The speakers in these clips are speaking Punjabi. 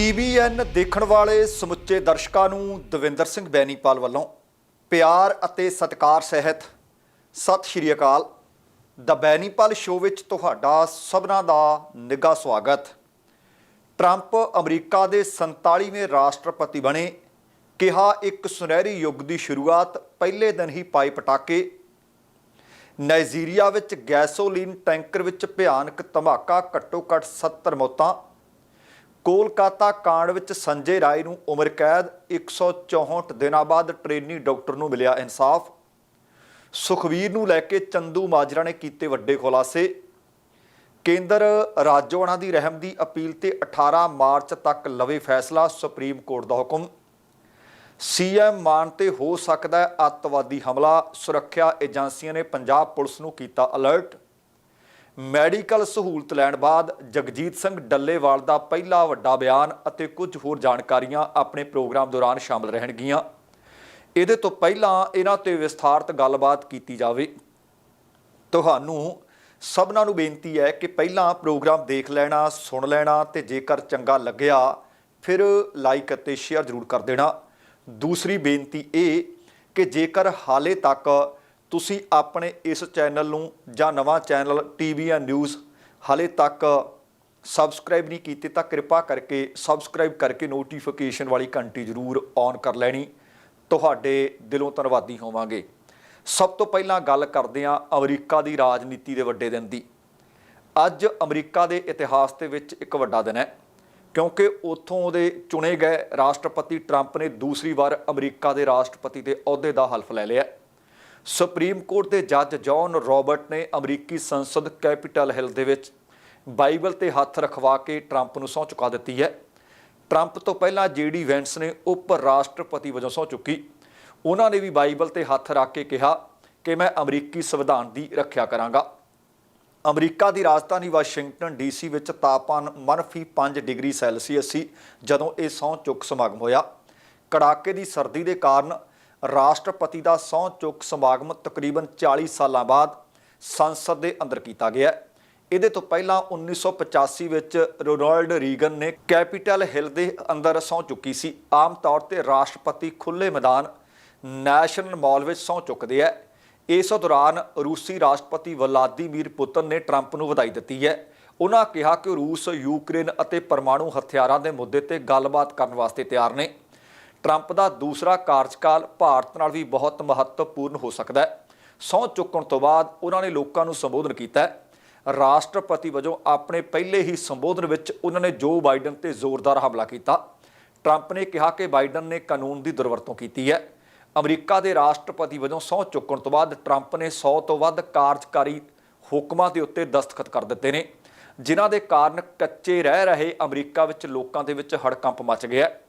ਟੀਵੀਐਨ ਦੇਖਣ ਵਾਲੇ ਸਮੁੱਚੇ ਦਰਸ਼ਕਾਂ ਨੂੰ ਦਵਿੰਦਰ ਸਿੰਘ ਬੈਨੀਪਾਲ ਵੱਲੋਂ ਪਿਆਰ ਅਤੇ ਸਤਿਕਾਰ ਸਹਿਤ ਸਤਿ ਸ਼੍ਰੀ ਅਕਾਲ। ਦ ਬੈਨੀਪਾਲ ਸ਼ੋਅ ਵਿੱਚ ਤੁਹਾਡਾ ਸਭਨਾਂ ਦਾ ਨਿੱਘਾ ਸਵਾਗਤ। ਟਰੰਪ ਅਮਰੀਕਾ ਦੇ 47ਵੇਂ ਰਾਸ਼ਟਰਪਤੀ ਬਣੇ, ਕਿਹਾ ਇੱਕ ਸੁਨਹਿਰੀ ਯੁੱਗ ਦੀ ਸ਼ੁਰੂਆਤ ਪਹਿਲੇ ਦਿਨ ਹੀ ਪਾਈ ਪਟਾਕੇ। ਨਾਈਜੀਰੀਆ ਵਿੱਚ ਗੈਸੋਲੀਨ ਟੈਂਕਰ ਵਿੱਚ ਭਿਆਨਕ ਧਮਾਕਾ ਘੱਟੋ-ਘੱਟ 70 ਮੌਤਾਂ ਕੋਲਕਾਤਾ ਕਾਂਡ ਵਿੱਚ ਸੰਜੇ ਰਾਏ ਨੂੰ ਉਮਰ ਕੈਦ 164 ਦਿਨਾਂ ਬਾਅਦ ਟ੍ਰੇਨੀ ਡਾਕਟਰ ਨੂੰ ਮਿਲਿਆ ਇਨਸਾਫ। ਸੁਖਵੀਰ ਨੂੰ ਲੈ ਕੇ ਚੰਦੂ ਮਾਜਰਾ ਨੇ ਕੀਤੇ ਵੱਡੇ ਖੁਲਾਸੇ। ਕੇਂਦਰ ਰਾਜੋਆਣਾ ਦੀ ਰਹਿਮ ਦੀ ਅਪੀਲ ਤੇ 18 ਮਾਰਚ ਤੱਕ ਲਵੇ ਫੈਸਲਾ ਸੁਪਰੀਮ ਕੋਰਟ ਦਾ ਹੁਕਮ। ਸੀਐਮ ਮਾਨ ਤੇ ਹੋ ਸਕਦਾ ਹੈ ਅੱਤਵਾਦੀ ਹਮਲਾ। ਸੁਰੱਖਿਆ ਏਜੰਸੀਆਂ ਨੇ ਪੰਜਾਬ ਪੁਲਿਸ ਨੂੰ ਕੀਤਾ ਅਲਰਟ। ਮੈਡੀਕਲ ਸਹੂਲਤ ਲੈਣ ਬਾਅਦ ਜਗਜੀਤ ਸਿੰਘ ਡੱਲੇਵਾਲ ਦਾ ਪਹਿਲਾ ਵੱਡਾ ਬਿਆਨ ਅਤੇ ਕੁਝ ਹੋਰ ਜਾਣਕਾਰੀਆਂ ਆਪਣੇ ਪ੍ਰੋਗਰਾਮ ਦੌਰਾਨ ਸ਼ਾਮਲ ਰਹਿਣਗੀਆਂ। ਇਹਦੇ ਤੋਂ ਪਹਿਲਾਂ ਇਹਨਾਂ ਤੇ ਵਿਸਥਾਰਤ ਗੱਲਬਾਤ ਕੀਤੀ ਜਾਵੇ। ਤੁਹਾਨੂੰ ਸਭਨਾਂ ਨੂੰ ਬੇਨਤੀ ਹੈ ਕਿ ਪਹਿਲਾਂ ਪ੍ਰੋਗਰਾਮ ਦੇਖ ਲੈਣਾ, ਸੁਣ ਲੈਣਾ ਤੇ ਜੇਕਰ ਚੰਗਾ ਲੱਗਿਆ, ਫਿਰ ਲਾਈਕ ਅਤੇ ਸ਼ੇਅਰ ਜ਼ਰੂਰ ਕਰ ਦੇਣਾ। ਦੂਸਰੀ ਬੇਨਤੀ ਇਹ ਕਿ ਜੇਕਰ ਹਾਲੇ ਤੱਕ ਤੁਸੀਂ ਆਪਣੇ ਇਸ ਚੈਨਲ ਨੂੰ ਜਾਂ ਨਵਾਂ ਚੈਨਲ ਟੀਵੀਐਨ ਨਿਊਜ਼ ਹਾਲੇ ਤੱਕ ਸਬਸਕ੍ਰਾਈਬ ਨਹੀਂ ਕੀਤੇ ਤਾਂ ਕਿਰਪਾ ਕਰਕੇ ਸਬਸਕ੍ਰਾਈਬ ਕਰਕੇ ਨੋਟੀਫਿਕੇਸ਼ਨ ਵਾਲੀ ਘੰਟੀ ਜ਼ਰੂਰ ਔਨ ਕਰ ਲੈਣੀ। ਤੁਹਾਡੇ ਦਿਲੋਂ ਧੰਨਵਾਦੀ ਹੋਵਾਂਗੇ। ਸਭ ਤੋਂ ਪਹਿਲਾਂ ਗੱਲ ਕਰਦੇ ਹਾਂ ਅਮਰੀਕਾ ਦੀ ਰਾਜਨੀਤੀ ਦੇ ਵੱਡੇ ਦਿਨ ਦੀ। ਅੱਜ ਅਮਰੀਕਾ ਦੇ ਇਤਿਹਾਸ ਦੇ ਵਿੱਚ ਇੱਕ ਵੱਡਾ ਦਿਨ ਹੈ, ਕਿਉਂਕਿ ਉੱਥੋਂ ਦੇ ਚੁਣੇ ਗਏ ਰਾਸ਼ਟਰਪਤੀ ਟਰੰਪ ਨੇ ਦੂਸਰੀ ਵਾਰ ਅਮਰੀਕਾ ਦੇ ਰਾਸ਼ਟਰਪਤੀ ਦੇ ਅਹੁਦੇ ਦਾ ਹਲਫ ਲੈ ਲਿਆ। ਸੁਪਰੀਮ ਕੋਰਟ ਦੇ ਜੱਜ ਜੌਨ ਰਾਬਰਟ ਨੇ ਅਮਰੀਕੀ ਸੰਸਦ ਕੈਪੀਟਲ ਹਿਲ ਦੇ ਵਿੱਚ ਬਾਈਬਲ ਤੇ ਹੱਥ ਰਖਵਾ ਕੇ ਟਰੰਪ ਨੂੰ ਸਹੁੰ ਚੁਕਾ ਦਿੱਤੀ ਹੈ। ਟਰੰਪ ਤੋਂ ਪਹਿਲਾਂ ਜੀਡੀ ਵੈਂਸ ਨੇ ਉਪ ਰਾਸ਼ਟਰਪਤੀ ਵਜੋਂ ਸਹੁੰ ਚੁੱਕੀ। ਉਹਨਾਂ ਨੇ ਵੀ ਬਾਈਬਲ ਤੇ ਹੱਥ ਰੱਖ ਕੇ ਕਿਹਾ ਕਿ ਮੈਂ ਅਮਰੀਕੀ ਸੰਵਿਧਾਨ ਦੀ ਰੱਖਿਆ ਕਰਾਂਗਾ। ਅਮਰੀਕਾ ਦੀ ਰਾਜਧਾਨੀ ਵਾਸ਼ਿੰਗਟਨ ਡੀਸੀ ਵਿੱਚ ਤਾਪਮਾਨ ਮਨਫੀ 5 ਡਿਗਰੀ ਸੈਲਸੀਅਸ ਸੀ ਜਦੋਂ ਇਹ ਸਹੁੰ ਚੁੱਕ ਸਮਾਗਮ ਹੋਇਆ। ਕੜਾਕੇ ਦੀ ਸਰਦੀ ਦੇ ਕਾਰਨ ਰਾਸ਼ਟਰਪਤੀ ਦਾ ਸਹੁੰ ਚੁੱਕ ਸਮਾਗਮ ਤਕਰੀਬਨ 40 ਸਾਲਾਂ ਬਾਅਦ ਸੰਸਦ ਦੇ ਅੰਦਰ ਕੀਤਾ ਗਿਆ ਇਹਦੇ ਤੋਂ ਪਹਿਲਾਂ 1985 ਵਿੱਚ ਰੋਨਾਲਡ ਰੀਗਨ ਨੇ ਕੈਪੀਟਲ ਹਿਲ ਦੇ ਅੰਦਰ ਸਹੁੰ ਚੁੱਕੀ ਸੀ। ਆਮ ਤੌਰ ਤੇ ਰਾਸ਼ਟਰਪਤੀ ਖੁੱਲੇ ਮੈਦਾਨ ਨੈਸ਼ਨਲ ਮਾਲ ਵਿੱਚ ਸਹੁੰ ਚੁੱਕਦੇ ਆ ਇਸ ਦੌਰਾਨ ਰੂਸੀ ਰਾਸ਼ਟਰਪਤੀ ਵਲਾਦੀਮੀਰ ਪੁਤਨ ਨੇ ਟਰੰਪ ਨੂੰ ਵਧਾਈ ਦਿੱਤੀ ਹੈ। ਉਹਨਾਂ ਕਿਹਾ ਕਿ ਰੂਸ, ਯੂਕਰੇਨ ਅਤੇ ਪਰਮਾਣੂ ਹਥਿਆਰਾਂ ਦੇ ਮੁੱਦੇ ਤੇ ਗੱਲਬਾਤ ਕਰਨ ਵਾਸਤੇ ਤਿਆਰ ਨੇ। ਟਰੰਪ ਦਾ ਦੂਸਰਾ ਕਾਰਜਕਾਲ ਭਾਰਤ ਨਾਲ ਵੀ ਬਹੁਤ ਮਹੱਤਵਪੂਰਨ ਹੋ ਸਕਦਾ ਹੈ। ਸਹੁੰ ਚੁੱਕਣ ਤੋਂ ਬਾਅਦ ਉਹਨਾਂ ਨੇ ਲੋਕਾਂ ਨੂੰ ਸੰਬੋਧਨ ਕੀਤਾ ਹੈ। ਰਾਸ਼ਟਰਪਤੀ ਵਜੋਂ ਆਪਣੇ ਪਹਿਲੇ ਹੀ ਸੰਬੋਧਨ ਵਿੱਚ ਉਹਨਾਂ ਨੇ ਜੋ ਬਾਈਡਨ ਤੇ ਜ਼ੋਰਦਾਰ ਹਮਲਾ ਕੀਤਾ, ਟਰੰਪ ਨੇ ਕਿਹਾ ਕਿ ਬਾਈਡਨ ਨੇ ਕਾਨੂੰਨ ਦੀ ਦੁਰਵਰਤੋਂ ਕੀਤੀ ਹੈ। ਅਮਰੀਕਾ ਦੇ ਰਾਸ਼ਟਰਪਤੀ ਵਜੋਂ ਸਹੁੰ ਚੁੱਕਣ ਤੋਂ ਬਾਅਦ ਟਰੰਪ ਨੇ 100 ਤੋਂ ਵੱਧ ਕਾਰਜਕਾਰੀ ਹੁਕਮਾਂ ਦੇ ਉੱਤੇ ਦਸਤਖਤ ਕਰ ਦਿੱਤੇ ਨੇ, ਜਿਨ੍ਹਾਂ ਦੇ ਕਾਰਨ ਕੱਚੇ ਰਹਿ ਰਹੇ ਅਮਰੀਕਾ ਵਿੱਚ ਲੋਕਾਂ ਦੇ ਵਿੱਚ ਹੜਕੰਪ ਮਚ ਗਿਆ ਹੈ।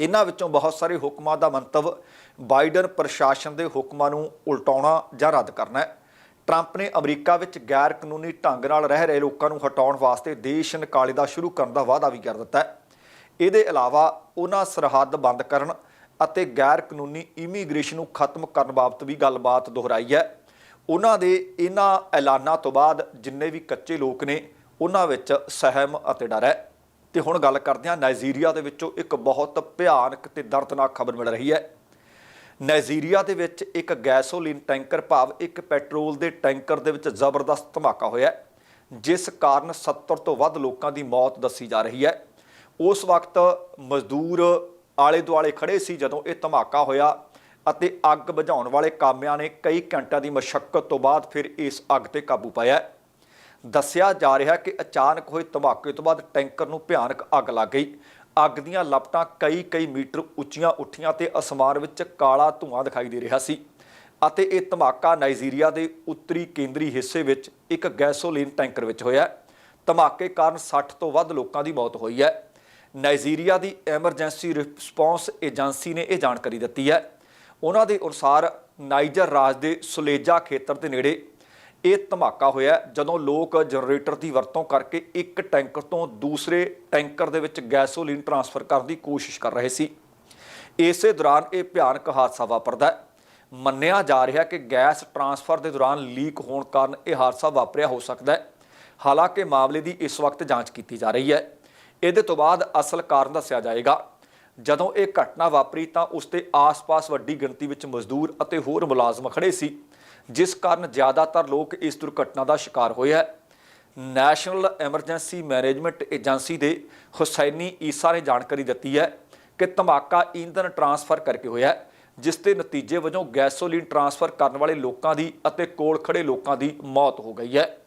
ਇਹਨਾਂ ਵਿੱਚੋਂ ਬਹੁਤ ਸਾਰੇ ਹੁਕਮਾਂ ਦਾ ਮੰਤਵ ਬਾਈਡਨ ਪ੍ਰਸ਼ਾਸਨ ਦੇ ਹੁਕਮਾਂ ਨੂੰ ਉਲਟਾਉਣਾ ਜਾਂ ਰੱਦ ਕਰਨਾ ਹੈ। ਟਰੰਪ ਨੇ ਅਮਰੀਕਾ ਵਿੱਚ ਗੈਰ ਕਾਨੂੰਨੀ ਢੰਗ ਨਾਲ ਰਹਿ ਰਹੇ ਲੋਕਾਂ ਨੂੰ ਹਟਾਉਣ ਵਾਸਤੇ ਦੇਸ਼ ਨਿਕਾਲੇ ਦਾ ਸ਼ੁਰੂ ਕਰਨ ਦਾ ਵਾਅਦਾ ਵੀ ਕਰ ਦਿੱਤਾ ਹੈ। ਇਹਦੇ ਇਲਾਵਾ ਉਹਨਾਂ ਸਰਹੱਦ ਬੰਦ ਕਰਨ ਅਤੇ ਗੈਰ ਕਾਨੂੰਨੀ ਇਮੀਗ੍ਰੇਸ਼ਨ ਨੂੰ ਖਤਮ ਕਰਨ ਬਾਬਤ ਵੀ ਗੱਲਬਾਤ ਦੁਹਰਾਈ ਹੈ। ਉਹਨਾਂ ਦੇ ਇਹਨਾਂ ਐਲਾਨਾਂ ਤੋਂ ਬਾਅਦ ਜਿੰਨੇ ਵੀ ਕੱਚੇ ਲੋਕ ਨੇ, ਉਹਨਾਂ ਵਿੱਚ ਸਹਿਮ ਅਤੇ ਡਰ ਹੈ। ਤੇ ਹੁਣ ਗੱਲ ਕਰਦੇ ਹਾਂ ਨਾਈਜੀਰੀਆ ਦੇ ਵਿੱਚੋਂ ਇੱਕ ਬਹੁਤ ਭਿਆਨਕ ਤੇ ਦਰਦਨਾਕ ਖਬਰ ਮਿਲ ਰਹੀ ਹੈ। ਨਾਈਜੀਰੀਆ ਦੇ ਵਿੱਚ ਇੱਕ ਗੈਸੋਲੀਨ ਟੈਂਕਰ ਭਾਵ ਇੱਕ ਪੈਟਰੋਲ ਦੇ ਟੈਂਕਰ ਦੇ ਵਿੱਚ ਜ਼ਬਰਦਸਤ ਧਮਾਕਾ ਹੋਇਆ ਜਿਸ ਕਾਰਨ 70 ਤੋਂ ਵੱਧ ਲੋਕਾਂ ਦੀ ਮੌਤ ਦੱਸੀ ਜਾ ਰਹੀ ਹੈ। ਉਸ ਵਕਤ ਮਜ਼ਦੂਰ ਆਲੇ ਦੁਆਲੇ ਖੜੇ ਸੀ ਜਦੋਂ ਇਹ ਧਮਾਕਾ ਹੋਇਆ ਅਤੇ ਅੱਗ ਬੁਝਾਉਣ ਵਾਲੇ ਕਾਮਿਆਂ ਨੇ ਕਈ ਘੰਟਿਆਂ ਦੀ ਮਸ਼ੱਕਤ ਤੋਂ ਬਾਅਦ ਫਿਰ ਇਸ ਅੱਗ ਤੇ ਕਾਬੂ ਪਾਇਆ ਦੱਸਿਆ ਜਾ ਰਿਹਾ ਕਿ ਅਚਾਨਕ ਹੋਏ ਧਮਾਕੇ ਤੋਂ ਬਾਅਦ ਟੈਂਕਰ ਨੂੰ ਭਿਆਨਕ ਅੱਗ ਲੱਗ ਗਈ। ਅੱਗ ਦੀਆਂ ਲਪਟਾਂ ਕਈ ਕਈ ਮੀਟਰ ਉੱਚੀਆਂ ਉੱਠੀਆਂ ਤੇ ਅਸਮਾਨ ਵਿੱਚ ਕਾਲਾ ਧੂਆਂ ਦਿਖਾਈ ਦੇ ਰਿਹਾ ਸੀ ਅਤੇ ਇਹ ਧਮਾਕਾ ਨਾਈਜੀਰੀਆ ਦੇ ਉੱਤਰੀ ਕੇਂਦਰੀ ਹਿੱਸੇ ਵਿੱਚ ਇੱਕ ਗੈਸੋਲੀਨ ਟੈਂਕਰ ਵਿੱਚ ਹੋਇਆ ਧਮਾਕੇ ਕਾਰਨ 60 ਤੋਂ ਵੱਧ ਲੋਕਾਂ ਦੀ ਮੌਤ ਹੋਈ ਹੈ। ਨਾਈਜੀਰੀਆ ਦੀ ਐਮਰਜੈਂਸੀ ਰਿਸਪੌਂਸ ਏਜੰਸੀ ਨੇ ਇਹ ਜਾਣਕਾਰੀ ਦਿੱਤੀ ਹੈ। ਉਹਨਾਂ ਦੇ ਅਨੁਸਾਰ ਨਾਈਜਰ ਰਾਜ ਦੇ ਸੁਲੇਜਾ ਖੇਤਰ ਦੇ ਨੇੜੇ ਇਹ ਧਮਾਕਾ ਹੋਇਆ ਜਦੋਂ ਲੋਕ ਜਨਰੇਟਰ ਦੀ ਵਰਤੋਂ ਕਰਕੇ ਇੱਕ ਟੈਂਕਰ ਤੋਂ ਦੂਸਰੇ ਟੈਂਕਰ ਦੇ ਵਿੱਚ ਗੈਸੋਲੀਨ ਟਰਾਂਸਫਰ ਕਰਨ ਦੀ ਕੋਸ਼ਿਸ਼ ਕਰ ਰਹੇ ਸੀ। ਇਸੇ ਦੌਰਾਨ ਇਹ ਭਿਆਨਕ ਹਾਦਸਾ ਵਾਪਰਦਾ ਹੈ। ਮੰਨਿਆ ਜਾ ਰਿਹਾ ਕਿ ਗੈਸ ਟਰਾਂਸਫਰ ਦੇ ਦੌਰਾਨ ਲੀਕ ਹੋਣ ਕਾਰਨ ਇਹ ਹਾਦਸਾ ਵਾਪਰਿਆ ਹੋ ਸਕਦਾ ਹੈ। ਹਾਲਾਂਕਿ ਮਾਮਲੇ ਦੀ ਇਸ ਵਕਤ ਜਾਂਚ ਕੀਤੀ ਜਾ ਰਹੀ ਹੈ। ਇਹਦੇ ਤੋਂ ਬਾਅਦ ਅਸਲ ਕਾਰਨ ਦੱਸਿਆ ਜਾਏਗਾ। ਜਦੋਂ ਇਹ ਘਟਨਾ ਵਾਪਰੀ ਤਾਂ ਉਸ ਦੇ ਆਸ-ਪਾਸ ਵੱਡੀ ਗਿਣਤੀ ਵਿੱਚ ਮਜ਼ਦੂਰ ਅਤੇ ਹੋਰ ਮੁਲਾਜ਼ਮ ਖੜੇ ਸੀ, ਜਿਸ ਕਾਰਨ ਜ਼ਿਆਦਾਤਰ ਲੋਕ ਇਸ ਦੁਰਘਟਨਾ ਦਾ ਸ਼ਿਕਾਰ ਹੋਏ ਹੈ। ਨੈਸ਼ਨਲ ਐਮਰਜੈਂਸੀ ਮੈਨੇਜਮੈਂਟ ਏਜੰਸੀ ਦੇ ਹੁਸੈਨੀ ਈਸਾ ਨੇ ਜਾਣਕਾਰੀ ਦਿੱਤੀ ਹੈ ਕਿ ਧਮਾਕਾ ਈਂਧਨ ਟਰਾਂਸਫਰ ਕਰਕੇ ਹੋਇਆ ਹੈ, ਜਿਸ ਦੇ ਨਤੀਜੇ ਵਜੋਂ ਗੈਸੋਲੀਨ ਟਰਾਂਸਫਰ ਕਰਨ ਵਾਲੇ ਲੋਕਾਂ ਦੀ ਅਤੇ ਕੋਲ ਖੜੇ ਲੋਕਾਂ ਦੀ ਮੌਤ ਹੋ ਗਈ ਹੈ।